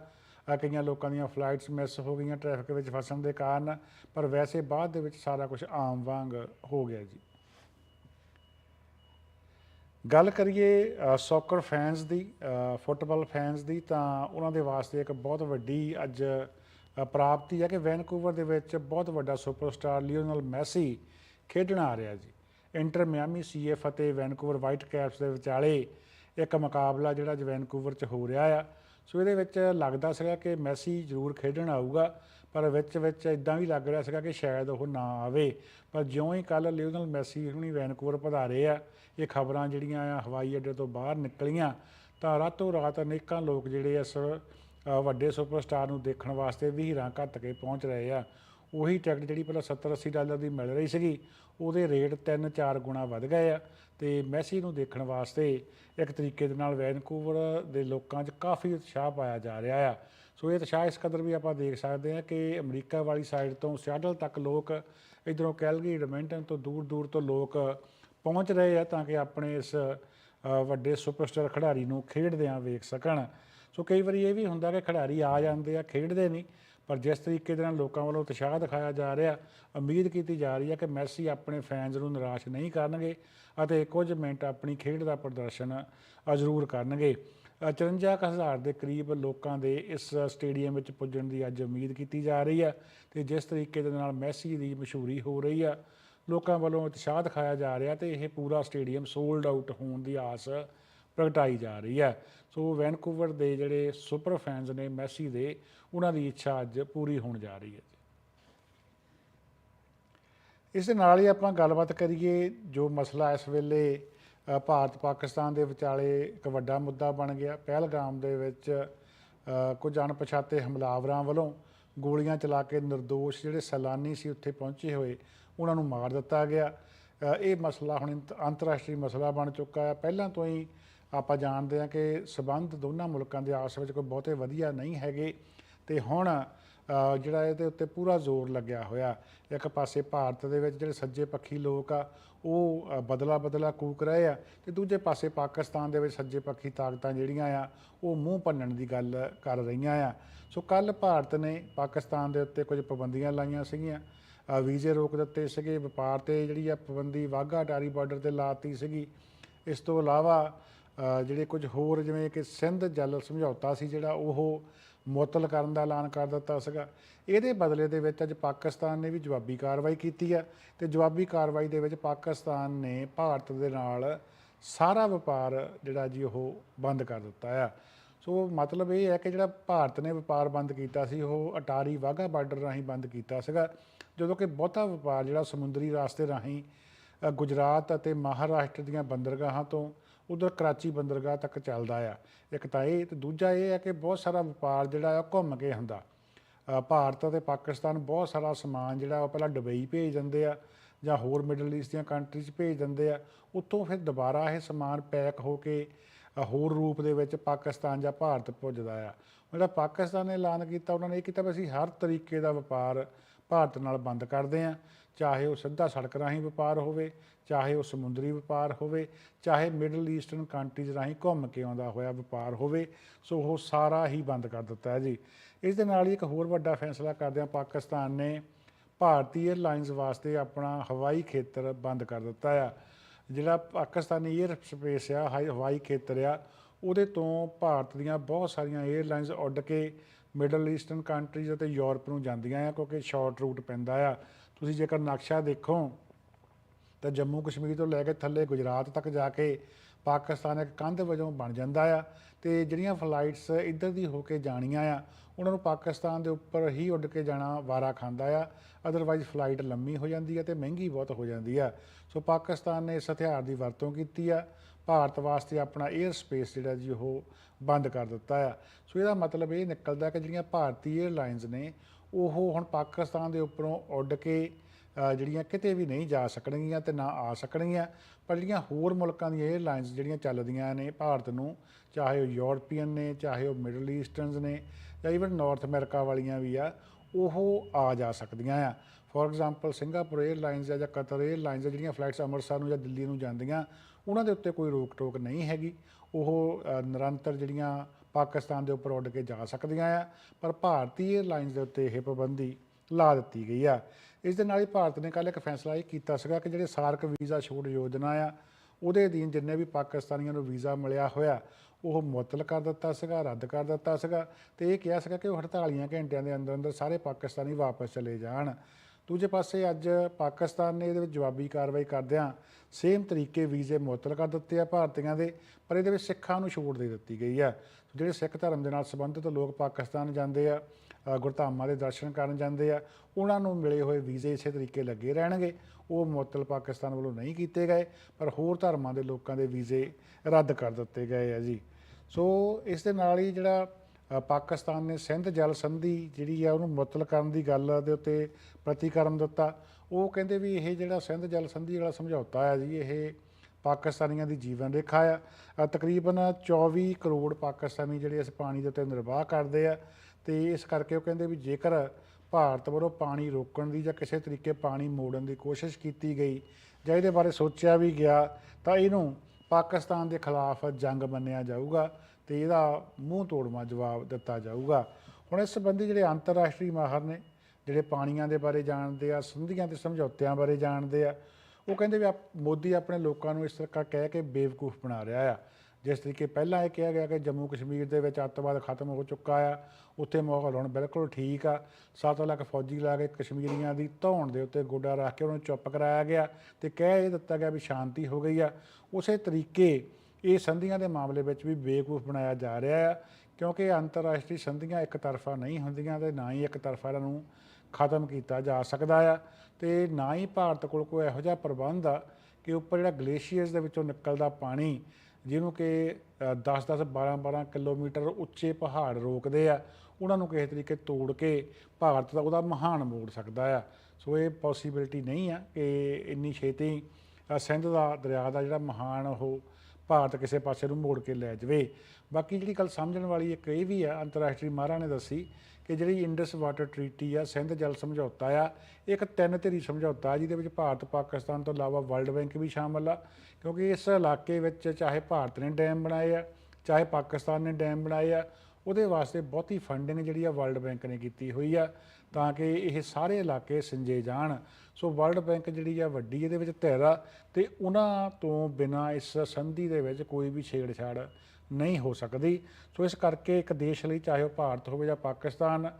S2: ਕਈਆਂ ਲੋਕਾਂ ਦੀਆਂ ਫਲਾਈਟਸ ਮਿਸ ਹੋ ਗਈਆਂ ਟ੍ਰੈਫਿਕ ਵਿੱਚ ਫਸਣ ਦੇ ਕਾਰਨ, ਪਰ ਵੈਸੇ ਬਾਅਦ ਦੇ ਵਿੱਚ ਸਾਰਾ ਕੁਝ ਆਮ ਵਾਂਗ ਹੋ ਗਿਆ ਜੀ। ਗੱਲ ਕਰੀਏ ਸੌਕਰ ਫੈਨਸ ਦੀ ਫੁੱਟਬਾਲ ਫੈਨਸ ਦੀ, ਤਾਂ ਉਹਨਾਂ ਦੇ ਵਾਸਤੇ ਇੱਕ ਬਹੁਤ ਵੱਡੀ ਅੱਜ ਪ੍ਰਾਪਤੀ ਹੈ ਕਿ ਵੈਨਕੂਵਰ ਦੇ ਵਿੱਚ ਬਹੁਤ ਵੱਡਾ ਸੁਪਰਸਟਾਰ ਲਿਓਨਲ ਮੈਸੀ ਖੇਡਣ ਆ ਰਿਹਾ ਜੀ। ਇੰਟਰ ਮਿਆਮੀ ਸੀਐਫ ਅਤੇ ਵੈਨਕੂਵਰ ਵਾਈਟ ਕੈਪਸ ਦੇ ਵਿਚਾਲੇ ਇੱਕ ਮੁਕਾਬਲਾ ਜਿਹੜਾ ਅੱਜ ਵੈਨਕੂਵਰ 'ਚ ਹੋ ਰਿਹਾ ਆ। ਸੋ ਇਹਦੇ ਵਿੱਚ ਲੱਗਦਾ ਸੀਗਾ ਕਿ ਮੈਸੀ ਜ਼ਰੂਰ ਖੇਡਣ ਆਊਗਾ, ਪਰ ਵਿੱਚ ਵਿੱਚ ਇਦਾਂ ਵੀ ਲੱਗ ਰਿਹਾ ਸੀਗਾ ਕਿ ਸ਼ਾਇਦ ਉਹ ਨਾ ਆਵੇ। ਪਰ ਜਿਉਂ ਹੀ ਕੱਲ ਲਿਓਨਲ ਮੈਸੀ ਹੁਣੀ ਵੈਨਕੂਵਰ ਪਧਾਰੇ ਆ, ਇਹ ਖਬਰਾਂ ਜਿਹੜੀਆਂ ਆ ਹਵਾਈ ਅੱਡੇ ਤੋਂ ਬਾਹਰ ਨਿਕਲੀਆਂ, ਤਾਂ ਰਾਤੋਂ ਰਾਤ ਅਨੇਕਾਂ ਲੋਕ ਜਿਹੜੇ ਇਸ ਵੱਡੇ ਸੁਪਰਸਟਾਰ ਨੂੰ ਦੇਖਣ ਵਾਸਤੇ ਵੀਰਾਂ ਘੱਟ ਕੇ ਪਹੁੰਚ ਰਹੇ ਆ। ਉਹੀ ਟਿਕਟ ਜਿਹੜੀ ਪਹਿਲਾਂ 70 80 ਡਾਲਰ ਦੀ ਮਿਲ ਰਹੀ ਸੀਗੀ ਉਹਦੇ ਰੇਟ 3-4 ਗੁਣਾ ਵੱਧ ਗਏ ਆ ਤੇ ਮੈਸੀ ਨੂੰ ਦੇਖਣ ਵਾਸਤੇ ਇੱਕ ਤਰੀਕੇ ਦੇ ਨਾਲ ਵੈਨਕੂਵਰ ਦੇ ਲੋਕਾਂ 'ਚ ਕਾਫੀ ਉਤਸ਼ਾਹ ਪਾਇਆ ਜਾ ਰਿਹਾ ਆ। ਸੋ ਇਹ ਉਤਸ਼ਾਹ ਇਸ ਕਦਰ ਵੀ ਆਪਾਂ ਦੇਖ ਸਕਦੇ ਹਾਂ ਕਿ ਅਮਰੀਕਾ ਵਾਲੀ ਸਾਈਡ ਤੋਂ ਸਿਆਟਲ ਤੱਕ ਲੋਕ ਇਧਰੋਂ ਕੈਲਗਰੀ, ਐਡਮਿੰਟਨ ਤੋਂ ਦੂਰ ਦੂਰ ਤੋਂ ਲੋਕ ਪਹੁੰਚ ਰਹੇ ਆ ਤਾਂ ਕਿ ਆਪਣੇ ਇਸ ਵੱਡੇ ਸੁਪਰਸਟਾਰ ਖਿਡਾਰੀ ਨੂੰ ਖੇਡਦਿਆਂ ਵੇਖ ਸਕਣ। ਸੋ ਕਈ ਵਾਰੀ ਇਹ ਵੀ ਹੁੰਦਾ ਕਿ ਖਿਡਾਰੀ ਆ ਜਾਂਦੇ ਆ, ਖੇਡਦੇ ਨਹੀਂ। ਪਰ ਜਿਸ ਤਰੀਕੇ ਦੇ ਨਾਲ ਲੋਕਾਂ ਵੱਲੋਂ ਉਤਸ਼ਾਹ ਦਿਖਾਇਆ ਜਾ ਰਿਹਾ ਉਮੀਦ ਕੀਤੀ ਜਾ ਰਹੀ ਹੈ ਕਿ ਮੈਸੀ ਆਪਣੇ ਫੈਨਸ ਨੂੰ ਨਿਰਾਸ਼ ਨਹੀਂ ਕਰਨਗੇ ਅਤੇ ਕੁਝ ਮਿੰਟ ਆਪਣੀ ਖੇਡ ਦਾ ਪ੍ਰਦਰਸ਼ਨ ਜ਼ਰੂਰ ਕਰਨਗੇ। ਅ, 54 ਕੁ ਹਜ਼ਾਰ ਦੇ ਕਰੀਬ ਲੋਕਾਂ ਦੇ ਇਸ ਸਟੇਡੀਅਮ ਵਿੱਚ ਪੁੱਜਣ ਦੀ ਅੱਜ ਉਮੀਦ ਕੀਤੀ ਜਾ ਰਹੀ ਹੈ ਤੇ ਜਿਸ ਤਰੀਕੇ ਦੇ ਨਾਲ ਮੈਸੀ ਦੀ ਮਸ਼ਹੂਰੀ ਹੋ ਰਹੀ ਆ ਲੋਕਾਂ ਵੱਲੋਂ ਉਤਸ਼ਾਹ ਦਿਖਾਇਆ ਜਾ ਰਿਹਾ ਤੇ ਇਹ ਪੂਰਾ ਸਟੇਡੀਅਮ ਸੋਲਡ ਆਊਟ ਹੋਣ ਦੀ ਆਸ ਪ੍ਰਗਟਾਈ ਜਾ ਰਹੀ ਹੈ। ਸੋ ਵੈਨਕੂਵਰ ਦੇ ਜਿਹੜੇ ਸੁਪਰ ਫੈਨਸ ਨੇ ਮੈਸੀ ਦੇ, ਉਹਨਾਂ ਦੀ ਇੱਛਾ ਅੱਜ ਪੂਰੀ ਹੋਣ ਜਾ ਰਹੀ ਹੈ ਇਸ ਦੇ ਨਾਲ ਹੀ ਆਪਾਂ ਗੱਲਬਾਤ ਕਰੀਏ ਜੋ ਮਸਲਾ ਇਸ ਵੇਲੇ ਭਾਰਤ ਪਾਕਿਸਤਾਨ ਦੇ ਵਿਚਾਲੇ ਇੱਕ ਵੱਡਾ ਮੁੱਦਾ ਬਣ ਗਿਆ। ਪਹਿਲਗਾਮ ਦੇ ਵਿੱਚ ਕੁਝ ਅਣਪਛਾਤੇ ਹਮਲਾਵਰਾਂ ਵੱਲੋਂ ਗੋਲੀਆਂ ਚਲਾ ਕੇ નિર્ਦੋਸ਼ ਜਿਹੜੇ ਸੈਲਾਨੀ ਸੀ ਉੱਥੇ ਪਹੁੰਚੇ ਹੋਏ, ਉਹਨਾਂ ਨੂੰ ਮਾਰ ਦਿੱਤਾ ਗਿਆ। ਇਹ ਮਸਲਾ ਹੁਣ ਅੰਤਰਰਾਸ਼ਟਰੀ ਮਸਲਾ ਬਣ ਚੁੱਕਾ ਹੈ। ਪਹਿਲਾਂ ਤੋਂ ਹੀ ਆਪਾਂ ਜਾਣਦੇ ਹਾਂ ਕਿ ਸਬੰਧ ਦੋਨਾਂ ਮੁਲਕਾਂ ਦੇ ਆਪਸ ਵਿੱਚ ਕੋਈ ਬਹੁਤੇ ਵਧੀਆ ਨਹੀਂ ਹੈਗੇ ਤੇ ਹੁਣ ਜਿਹੜਾ ਇਹਦੇ ਉੱਤੇ ਪੂਰਾ ਜ਼ੋਰ ਲੱਗਿਆ ਹੋਇਆ, ਇੱਕ ਪਾਸੇ ਭਾਰਤ ਦੇ ਵਿੱਚ ਜਿਹੜੇ ਸੱਜੇ ਪੱਖੀ ਲੋਕ ਆ, ਉਹ ਬਦਲਾ ਬਦਲਾ ਕੂਕ ਰਹੇ ਆ ਤੇ ਦੂਜੇ ਪਾਸੇ ਪਾਕਿਸਤਾਨ ਦੇ ਵਿੱਚ ਸੱਜੇ ਪੱਖੀ ਤਾਕਤਾਂ ਜਿਹੜੀਆਂ ਆ, ਉਹ ਮੂੰਹ ਭੰਨਣ ਦੀ ਗੱਲ ਕਰ ਰਹੀਆਂ ਆ। ਸੋ ਕੱਲ ਭਾਰਤ ਨੇ ਪਾਕਿਸਤਾਨ ਦੇ ਉੱਤੇ ਕੁਝ ਪਾਬੰਦੀਆਂ ਲਾਈਆਂ ਸੀਗੀਆਂ ਵੀਜ਼ੇ ਰੋਕ ਦਿੱਤੇ ਸੀਗੇ, ਵਪਾਰ ਤੇ ਜਿਹੜੀ ਆ ਪਾਬੰਦੀ ਵਾਹਗਾ ਅਟਾਰੀ ਬਾਰਡਰ ਤੇ ਲਾਤੀ ਸੀਗੀ। ਇਸ ਤੋਂ ਇਲਾਵਾ ਜਿਹੜੇ ਕੁਝ ਹੋਰ ਜਿਵੇਂ ਕਿ ਸਿੰਧ ਜਲ ਸਮਝੌਤਾ ਸੀ ਜਿਹੜਾ ਉਹ ਮੁਅੱਤਲ ਕਰਨ ਦਾ ਐਲਾਨ ਕਰ ਦਿੱਤਾ ਸੀਗਾ, ਇਹਦੇ ਬਦਲੇ ਦੇ ਵਿੱਚ ਅੱਜ ਪਾਕਿਸਤਾਨ ਨੇ ਵੀ ਜਵਾਬੀ ਕਾਰਵਾਈ ਕੀਤੀ ਹੈ ਤੇ ਜਵਾਬੀ ਕਾਰਵਾਈ ਦੇ ਵਿੱਚ ਪਾਕਿਸਤਾਨ ਨੇ ਭਾਰਤ ਦੇ ਨਾਲ ਸਾਰਾ ਵਪਾਰ ਜਿਹੜਾ ਜੀ ਉਹ ਬੰਦ ਕਰ ਦਿੱਤਾ ਆ। ਸੋ ਮਤਲਬ ਇਹ ਹੈ ਕਿ ਜਿਹੜਾ ਭਾਰਤ ਨੇ ਵਪਾਰ ਬੰਦ ਕੀਤਾ ਸੀ, ਉਹ ਅਟਾਰੀ ਵਾਹਗਾ ਬਾਰਡਰ ਰਾਹੀਂ ਬੰਦ ਕੀਤਾ ਸੀਗਾ, ਜਦੋਂ ਕਿ ਬਹੁਤਾ ਵਪਾਰ ਜਿਹੜਾ ਸਮੁੰਦਰੀ ਰਾਸਤੇ ਰਾਹੀਂ ਗੁਜਰਾਤ ਅਤੇ ਮਹਾਰਾਸ਼ਟਰ ਦੀਆਂ ਬੰਦਰਗਾਹਾਂ ਤੋਂ ਉਧਰ ਕਰਾਚੀ ਬੰਦਰਗਾਹ ਤੱਕ ਚੱਲਦਾ ਆ। ਇੱਕ ਤਾਂ ਇਹ ਤੇ ਦੂਜਾ ਇਹ ਹੈ ਕਿ ਬਹੁਤ ਸਾਰਾ ਵਪਾਰ ਜਿਹੜਾ ਆ ਘੁੰਮ ਕੇ ਹੁੰਦਾ ਭਾਰਤ ਅਤੇ ਪਾਕਿਸਤਾਨ ਬਹੁਤ ਸਾਰਾ ਸਮਾਨ ਜਿਹੜਾ ਉਹ ਪਹਿਲਾਂ ਦੁਬਈ ਭੇਜ ਦਿੰਦੇ ਆ ਜਾਂ ਹੋਰ ਮਿਡਲ ਈਸਟ ਦੀਆਂ ਕੰਟਰੀਜ਼ ਭੇਜ ਦਿੰਦੇ ਆ। ਉੱਥੋਂ ਫਿਰ ਦੁਬਾਰਾ ਇਹ ਸਮਾਨ ਪੈਕ ਹੋ ਕੇ ਹੋਰ ਰੂਪ ਦੇ ਵਿੱਚ ਪਾਕਿਸਤਾਨ ਜਾਂ ਭਾਰਤ ਪੁੱਜਦਾ ਆ। ਜਿਹੜਾ ਪਾਕਿਸਤਾਨ ਨੇ ਐਲਾਨ ਕੀਤਾ, ਉਹਨਾਂ ਨੇ ਇਹ ਕੀਤਾ ਵੀ ਅਸੀਂ ਹਰ ਤਰੀਕੇ ਦਾ ਵਪਾਰ ਭਾਰਤ ਨਾਲ ਬੰਦ ਕਰਦੇ ਆ। ਚਾਹੇ ਉਹ ਸਿੱਧਾ ਸੜਕ ਰਾਹੀਂ ਵਪਾਰ ਹੋਵੇ ਚਾਹੇ ਉਹ ਸਮੁੰਦਰੀ ਵਪਾਰ ਹੋਵੇ, ਚਾਹੇ ਮਿਡਲ ਈਸਟਰਨ ਕੰਟਰੀਜ਼ ਰਾਹੀਂ ਘੁੰਮ ਕੇ ਆਉਂਦਾ ਹੋਇਆ ਵਪਾਰ ਹੋਵੇ, ਸੋ ਉਹ ਸਾਰਾ ਹੀ ਬੰਦ ਕਰ ਦਿੱਤਾ ਹੈ ਜੀ। ਇਸ ਦੇ ਨਾਲ ਹੀ ਇੱਕ ਹੋਰ ਵੱਡਾ ਫੈਸਲਾ ਕਰਦਿਆਂ ਪਾਕਿਸਤਾਨ ਨੇ ਭਾਰਤੀ 에ਅਰਲਾਈਨਸ ਵਾਸਤੇ ਆਪਣਾ ਹਵਾਈ ਖੇਤਰ ਬੰਦ ਕਰ ਦਿੱਤਾ ਆ। ਜਿਹੜਾ ਪਾਕਿਸਤਾਨੀ 에ਅਰ ਸਪੇਸ ਆ ਹਵਾਈ ਖੇਤਰ ਆ, ਉਹਦੇ ਤੋਂ ਭਾਰਤ ਦੀਆਂ ਬਹੁਤ ਸਾਰੀਆਂ 에ਅਰਲਾਈਨਸ ਉੱਡ ਕੇ ਮਿਡਲ ਈਸਟਰਨ ਕੰਟਰੀਜ਼ ਅਤੇ ਯੂਰਪ ਨੂੰ ਜਾਂਦੀਆਂ ਆ, ਕਿਉਂਕਿ ਸ਼ਾਰਟ ਰੂਟ ਪੈਂਦਾ ਆ। ਤੁਸੀਂ ਜੇਕਰ ਨਕਸ਼ਾ ਦੇਖੋ ਤਾਂ ਜੰਮੂ ਕਸ਼ਮੀਰ ਤੋਂ ਲੈ ਕੇ ਥੱਲੇ ਗੁਜਰਾਤ ਤੱਕ ਜਾ ਕੇ ਪਾਕਿਸਤਾਨ ਇੱਕ ਕੰਧ ਵਜੋਂ ਬਣ ਜਾਂਦਾ ਆ ਤੇ ਜਿਹੜੀਆਂ ਫਲਾਈਟਸ ਇੱਧਰ ਦੀ ਹੋ ਕੇ ਜਾਣੀਆਂ ਆ, ਉਹਨਾਂ ਨੂੰ ਪਾਕਿਸਤਾਨ ਦੇ ਉੱਪਰ ਹੀ ਉੱਡ ਕੇ ਜਾਣਾ ਵਾਰਾ ਖਾਂਦਾ ਆ। ਅਦਰਵਾਈਜ਼ ਫਲਾਈਟ ਲੰਮੀ ਹੋ ਜਾਂਦੀ ਆ ਤੇ ਮਹਿੰਗੀ ਬਹੁਤ ਹੋ ਜਾਂਦੀ ਆ। ਸੋ ਪਾਕਿਸਤਾਨ ਨੇ ਇਸ ਹਥਿਆਰ ਦੀ ਵਰਤੋਂ ਕੀਤੀ ਆ। ਭਾਰਤ ਵਾਸਤੇ ਆਪਣਾ 에ਅਰ ਸਪੇਸ ਜਿਹੜਾ ਜੀ ਉਹ ਬੰਦ ਕਰ ਦਿੱਤਾ ਆ। ਸੋ ਇਹਦਾ ਮਤਲਬ ਇਹ ਨਿਕਲਦਾ ਕਿ ਜਿਹੜੀਆਂ ਭਾਰਤੀ 에ਅਰਲਾਈਨਸ ਨੇ, ਉਹ ਹੁਣ ਪਾਕਿਸਤਾਨ ਦੇ ਉੱਪਰੋਂ ਉੱਡ ਕੇ ਜਿਹੜੀਆਂ ਕਿਤੇ ਵੀ ਨਹੀਂ ਜਾ ਸਕਣਗੀਆਂ ਤੇ ਨਾ ਆ ਸਕਣਗੀਆਂ, ਪਰ ਜਿਹੜੀਆਂ ਹੋਰ ਮੁਲਕਾਂ ਦੀਆਂ 에ਅਰਲਾਈਨਸ ਜਿਹੜੀਆਂ ਚੱਲਦੀਆਂ ਨੇ ਭਾਰਤ ਨੂੰ, ਚਾਹੇ ਉਹ ਯੂਰਪੀਅਨ ਨੇ, ਚਾਹੇ ਉਹ ਮਿਡਲ ਈਸਟਰਨਸ ਨੇ ਜਾਂ ਇਵਨ ਨਾਰਥ ਅਮਰੀਕਾ ਵਾਲੀਆਂ ਵੀ ਆ, ਉਹ ਆ ਜਾ ਸਕਦੀਆਂ ਆ। ਫੋਰ ਐਗਜ਼ਾਮਪਲ ਸਿੰਗਾਪੁਰ 에ਅਰਲਾਈਨਸ ਜਾਂ ਕਤਰ 에ਅਰਲਾਈਨਸ ਜਿਹੜੀਆਂ ਫਲਾਈਟਸ ਅੰਮ੍ਰਿਤਸਰ ਨੂੰ ਜਾਂ ਦਿੱਲੀ ਨੂੰ ਜਾਂਦੀਆਂ, ਉਹਨਾਂ ਦੇ ਉੱਤੇ ਕੋਈ ਰੋਕ ਟੋਕ ਨਹੀਂ ਹੈਗੀ। ਉਹ ਨਿਰੰਤਰ ਜਿਹੜੀਆਂ ਪਾਕਿਸਤਾਨ ਦੇ ਉੱਪਰ ਉੱਡ ਕੇ ਜਾ ਸਕਦੀਆਂ ਆ, ਪਰ ਭਾਰਤੀ 에ਅਰਲਾਈਨਸ ਦੇ ਉੱਤੇ ਇਹ ਪਾਬੰਦੀ ਲਾ ਦਿੱਤੀ ਗਈ ਆ। ਇਸ ਦੇ ਨਾਲ ਹੀ ਭਾਰਤ ਨੇ ਕੱਲ੍ਹ ਇੱਕ ਫੈਸਲਾ ਇਹ ਕੀਤਾ ਸੀਗਾ ਕਿ ਜਿਹੜੇ ਸਾਰਕ ਵੀਜ਼ਾ ਛੋੜ ਯੋਜਨਾ ਆ, ਉਹਦੇ ਅਧੀਨ ਜਿੰਨੇ ਵੀ ਪਾਕਿਸਤਾਨੀਆਂ ਨੂੰ ਵੀਜ਼ਾ ਮਿਲਿਆ ਹੋਇਆ, ਉਹ ਮੁਅੱਤਲ ਕਰ ਦਿੱਤਾ ਸੀਗਾ, ਰੱਦ ਕਰ ਦਿੱਤਾ ਸੀਗਾ ਤੇ ਇਹ ਕਿਹਾ ਸੀਗਾ ਕਿ ਉਹ 48 ਘੰਟਿਆਂ ਦੇ ਅੰਦਰ ਅੰਦਰ ਸਾਰੇ ਪਾਕਿਸਤਾਨੀ ਵਾਪਸ ਚਲੇ ਜਾਣ। ਦੂਜੇ ਪਾਸੇ ਅੱਜ ਪਾਕਿਸਤਾਨ ਨੇ ਇਹਦੇ ਵਿੱਚ ਜਵਾਬੀ ਕਾਰਵਾਈ ਕਰਦਿਆਂ ਸੇਮ ਤਰੀਕੇ ਵੀਜ਼ੇ ਮੁਅੱਤਲ ਕਰ ਦਿੱਤੇ ਆ ਭਾਰਤੀਆਂ ਦੇ, ਪਰ ਇਹਦੇ ਵਿੱਚ ਸਿੱਖਾਂ ਨੂੰ ਛੋਟ ਦੇ ਦਿੱਤੀ ਗਈ ਆ। ਜਿਹੜੇ ਸਿੱਖ ਧਰਮ ਦੇ ਨਾਲ ਸੰਬੰਧਿਤ ਲੋਕ ਪਾਕਿਸਤਾਨ ਜਾਂਦੇ ਆ ਗੁਰਧਾਮਾਂ ਦੇ ਦਰਸ਼ਨ ਕਰਨ ਜਾਂਦੇ ਆ। ਉਹਨਾਂ ਨੂੰ ਮਿਲੇ ਹੋਏ ਵੀਜ਼ੇ ਇਸੇ ਤਰੀਕੇ ਲੱਗੇ ਰਹਿਣਗੇ। ਉਹ ਮੁਅੱਤਲ ਪਾਕਿਸਤਾਨ ਵੱਲੋਂ ਨਹੀਂ ਕੀਤੇ ਗਏ, ਪਰ ਹੋਰ ਧਰਮਾਂ ਦੇ ਲੋਕਾਂ ਦੇ ਵੀਜ਼ੇ ਰੱਦ ਕਰ ਦਿੱਤੇ ਗਏ ਆ ਜੀ। ਸੋ ਇਸ ਦੇ ਨਾਲ ਹੀ ਜਿਹੜਾ ਪਾਕਿਸਤਾਨ ਨੇ ਸਿੰਧ ਜਲ ਸੰਧੀ ਜਿਹੜੀ ਆ ਉਹਨੂੰ ਮੁਅੱਤਲ ਕਰਨ ਦੀ ਗੱਲ ਦੇ ਉੱਤੇ ਪ੍ਰਤੀਕਰਮ ਦਿੱਤਾ। ਉਹ ਕਹਿੰਦੇ ਵੀ ਇਹ ਜਿਹੜਾ ਸਿੰਧ ਜਲ ਸੰਧੀ ਵਾਲਾ ਸਮਝੌਤਾ ਆ ਜੀ, ਇਹ ਪਾਕਿਸਤਾਨੀਆਂ ਦੀ ਜੀਵਨ ਰੇਖਾ ਆ। ਤਕਰੀਬਨ 24 ਕਰੋੜ ਪਾਕਿਸਤਾਨੀ ਜਿਹੜੇ ਇਸ ਪਾਣੀ ਦੇ ਉੱਤੇ ਨਿਰਵਾਹ ਕਰਦੇ ਆ। ਤੇ ਇਸ ਕਰਕੇ ਉਹ ਕਹਿੰਦੇ ਵੀ ਜੇਕਰ ਭਾਰਤ ਵੱਲੋਂ ਪਾਣੀ ਰੋਕਣ ਦੀ ਜਾਂ ਕਿਸੇ ਤਰੀਕੇ ਪਾਣੀ ਮੋੜਨ ਦੀ ਕੋਸ਼ਿਸ਼ ਕੀਤੀ ਗਈ ਜਾਂ ਇਹਦੇ ਬਾਰੇ ਸੋਚਿਆ ਵੀ ਗਿਆ, ਤਾਂ ਇਹਨੂੰ ਪਾਕਿਸਤਾਨ ਦੇ ਖਿਲਾਫ ਜੰਗ ਮੰਨਿਆ ਜਾਊਗਾ ਤੇ ਇਹਦਾ ਮੂੰਹ ਤੋੜਵਾ ਜਵਾਬ ਦਿੱਤਾ ਜਾਊਗਾ। ਹੁਣ ਇਸ ਸੰਬੰਧੀ ਜਿਹੜੇ ਅੰਤਰਰਾਸ਼ਟਰੀ ਮਾਹਰ ਨੇ, ਜਿਹੜੇ ਪਾਣੀਆਂ ਦੇ ਬਾਰੇ ਜਾਣਦੇ ਆ, ਸੰਧੀਆਂ ਤੇ ਸਮਝੌਤਿਆਂ ਬਾਰੇ ਜਾਣਦੇ ਆ, ਉਹ ਕਹਿੰਦੇ ਵੀ ਆਪ- ਮੋਦੀ ਆਪਣੇ ਲੋਕਾਂ ਨੂੰ ਇਸ ਤਰ੍ਹਾਂ ਕਹਿ ਕੇ ਬੇਵਕੂਫ ਬਣਾ ਰਿਹਾ ਆ। ਜਿਸ ਤਰੀਕੇ ਪਹਿਲਾਂ ਇਹ ਕਿਹਾ ਗਿਆ ਕਿ ਜੰਮੂ ਕਸ਼ਮੀਰ ਦੇ ਵਿੱਚ ਅੱਤਵਾਦ ਖਤਮ ਹੋ ਚੁੱਕਾ ਆ, ਉੱਥੇ ਮਾਹੌਲ ਹੁਣ ਬਿਲਕੁਲ ਠੀਕ ਆ। 7 ਲੱਖ ਫੌਜੀ ਲਾ ਕੇ ਕਸ਼ਮੀਰੀਆਂ ਦੀ ਧੌਣ ਦੇ ਉੱਤੇ ਗੋਡਾ ਰੱਖ ਕੇ ਉਹਨਾਂ ਨੂੰ ਚੁੱਪ ਕਰਾਇਆ ਗਿਆ ਤੇ ਕਹਿ ਇਹ ਦਿੱਤਾ ਗਿਆ ਵੀ ਸ਼ਾਂਤੀ ਹੋ ਗਈ ਆ। ਉਸੇ ਤਰੀਕੇ ਇਹ ਸੰਧੀਆਂ ਦੇ ਮਾਮਲੇ ਵਿੱਚ ਵੀ ਬੇਕੂਫ ਬਣਾਇਆ ਜਾ ਰਿਹਾ ਆ, ਕਿਉਂਕਿ ਅੰਤਰਰਾਸ਼ਟਰੀ ਸੰਧੀਆਂ ਇੱਕ ਤਰਫਾ ਨਹੀਂ ਹੁੰਦੀਆਂ ਤੇ ਨਾ ਹੀ ਇੱਕ ਤਰਫਾ ਇਹਨਾਂ ਨੂੰ ਖਤਮ ਕੀਤਾ ਜਾ ਸਕਦਾ ਆ। ਤੇ ਨਾ ਹੀ ਭਾਰਤ ਕੋਲ ਕੋਈ ਇਹੋ ਜਿਹਾ ਪ੍ਰਬੰਧ ਆ ਕਿ ਉੱਪਰ ਜਿਹੜਾ ਗਲੇਸ਼ੀਅਰਸ ਦੇ ਵਿੱਚੋਂ ਨਿਕਲਦਾ ਪਾਣੀ ਜਿਹਨੂੰ ਕਿ 10-10 12-12 ਕਿਲੋਮੀਟਰ ਉੱਚੇ ਪਹਾੜ ਰੋਕਦੇ ਆ, ਉਹਨਾਂ ਨੂੰ ਕਿਸੇ ਤਰੀਕੇ ਤੋੜ ਕੇ ਭਾਰਤ ਦਾ ਉਹਦਾ ਮਹਾਨ ਮੋੜ ਸਕਦਾ ਆ। ਸੋ ਇਹ ਪੋਸੀਬਿਲਿਟੀ ਨਹੀਂ ਆ ਕਿ ਇੰਨੀ ਛੇਤੀ ਸਿੰਧ ਦਾ ਦਰਿਆ ਦਾ ਜਿਹੜਾ ਮਹਾਨ ਉਹ ਭਾਰਤ ਕਿਸੇ ਪਾਸੇ ਨੂੰ ਮੋੜ ਕੇ ਲੈ ਜਾਵੇ। ਬਾਕੀ ਜਿਹੜੀ ਗੱਲ ਸਮਝਣ ਵਾਲੀ ਇੱਕ ਇਹ ਵੀ ਆ, ਅੰਤਰਰਾਸ਼ਟਰੀ ਮਾਹਰਾਂ ਨੇ ਦੱਸੀ ਕਿ ਜਿਹੜੀ ਇੰਡਸ ਵਾਟਰ ਟ੍ਰੀਟੀ ਆ, ਸਿੰਧ ਜਲ ਸਮਝੌਤਾ ਆ, ਇਹ ਇੱਕ ਤਿੰਨ ਧਿਰੀ ਸਮਝੌਤਾ ਜਿਹਦੇ ਵਿੱਚ ਭਾਰਤ, ਪਾਕਿਸਤਾਨ ਤੋਂ ਇਲਾਵਾ ਵਰਲਡ ਬੈਂਕ ਵੀ ਸ਼ਾਮਲ ਆ, ਕਿਉਂਕਿ ਇਸ ਇਲਾਕੇ ਵਿੱਚ ਚਾਹੇ ਭਾਰਤ ਨੇ ਡੈਮ ਬਣਾਏ ਆ, ਚਾਹੇ ਪਾਕਿਸਤਾਨ ਨੇ ਡੈਮ ਬਣਾਏ ਆ, ਉਹਦੇ ਵਾਸਤੇ ਬਹੁਤੀ ਫੰਡਿੰਗ ਜਿਹੜੀ ਆ ਵਰਲਡ ਬੈਂਕ ਨੇ ਕੀਤੀ ਹੋਈ ਆ, ਤਾਂ ਕਿ ਇਹ ਸਾਰੇ ਇਲਾਕੇ ਸਿੰਜੇ ਜਾਣ। ਸੋ ਵਰਲਡ ਬੈਂਕ ਜਿਹੜੀ ਆ, ਵੱਡੀ ਇਹਦੇ ਵਿੱਚ ਧਿਰ ਆ, ਤੇ ਉਹਨਾਂ ਤੋਂ ਬਿਨਾ ਇਸ ਸੰਧੀ ਦੇ ਵਿੱਚ ਕੋਈ ਵੀ ਛੇੜਛਾੜ ਨਹੀਂ ਹੋ ਸਕਦੀ। ਸੋ ਇਸ ਕਰਕੇ ਇੱਕ ਦੇਸ਼ ਲਈ ਚਾਹੇ ਉਹ ਭਾਰਤ ਹੋਵੇ ਜਾਂ ਪਾਕਿਸਤਾਨ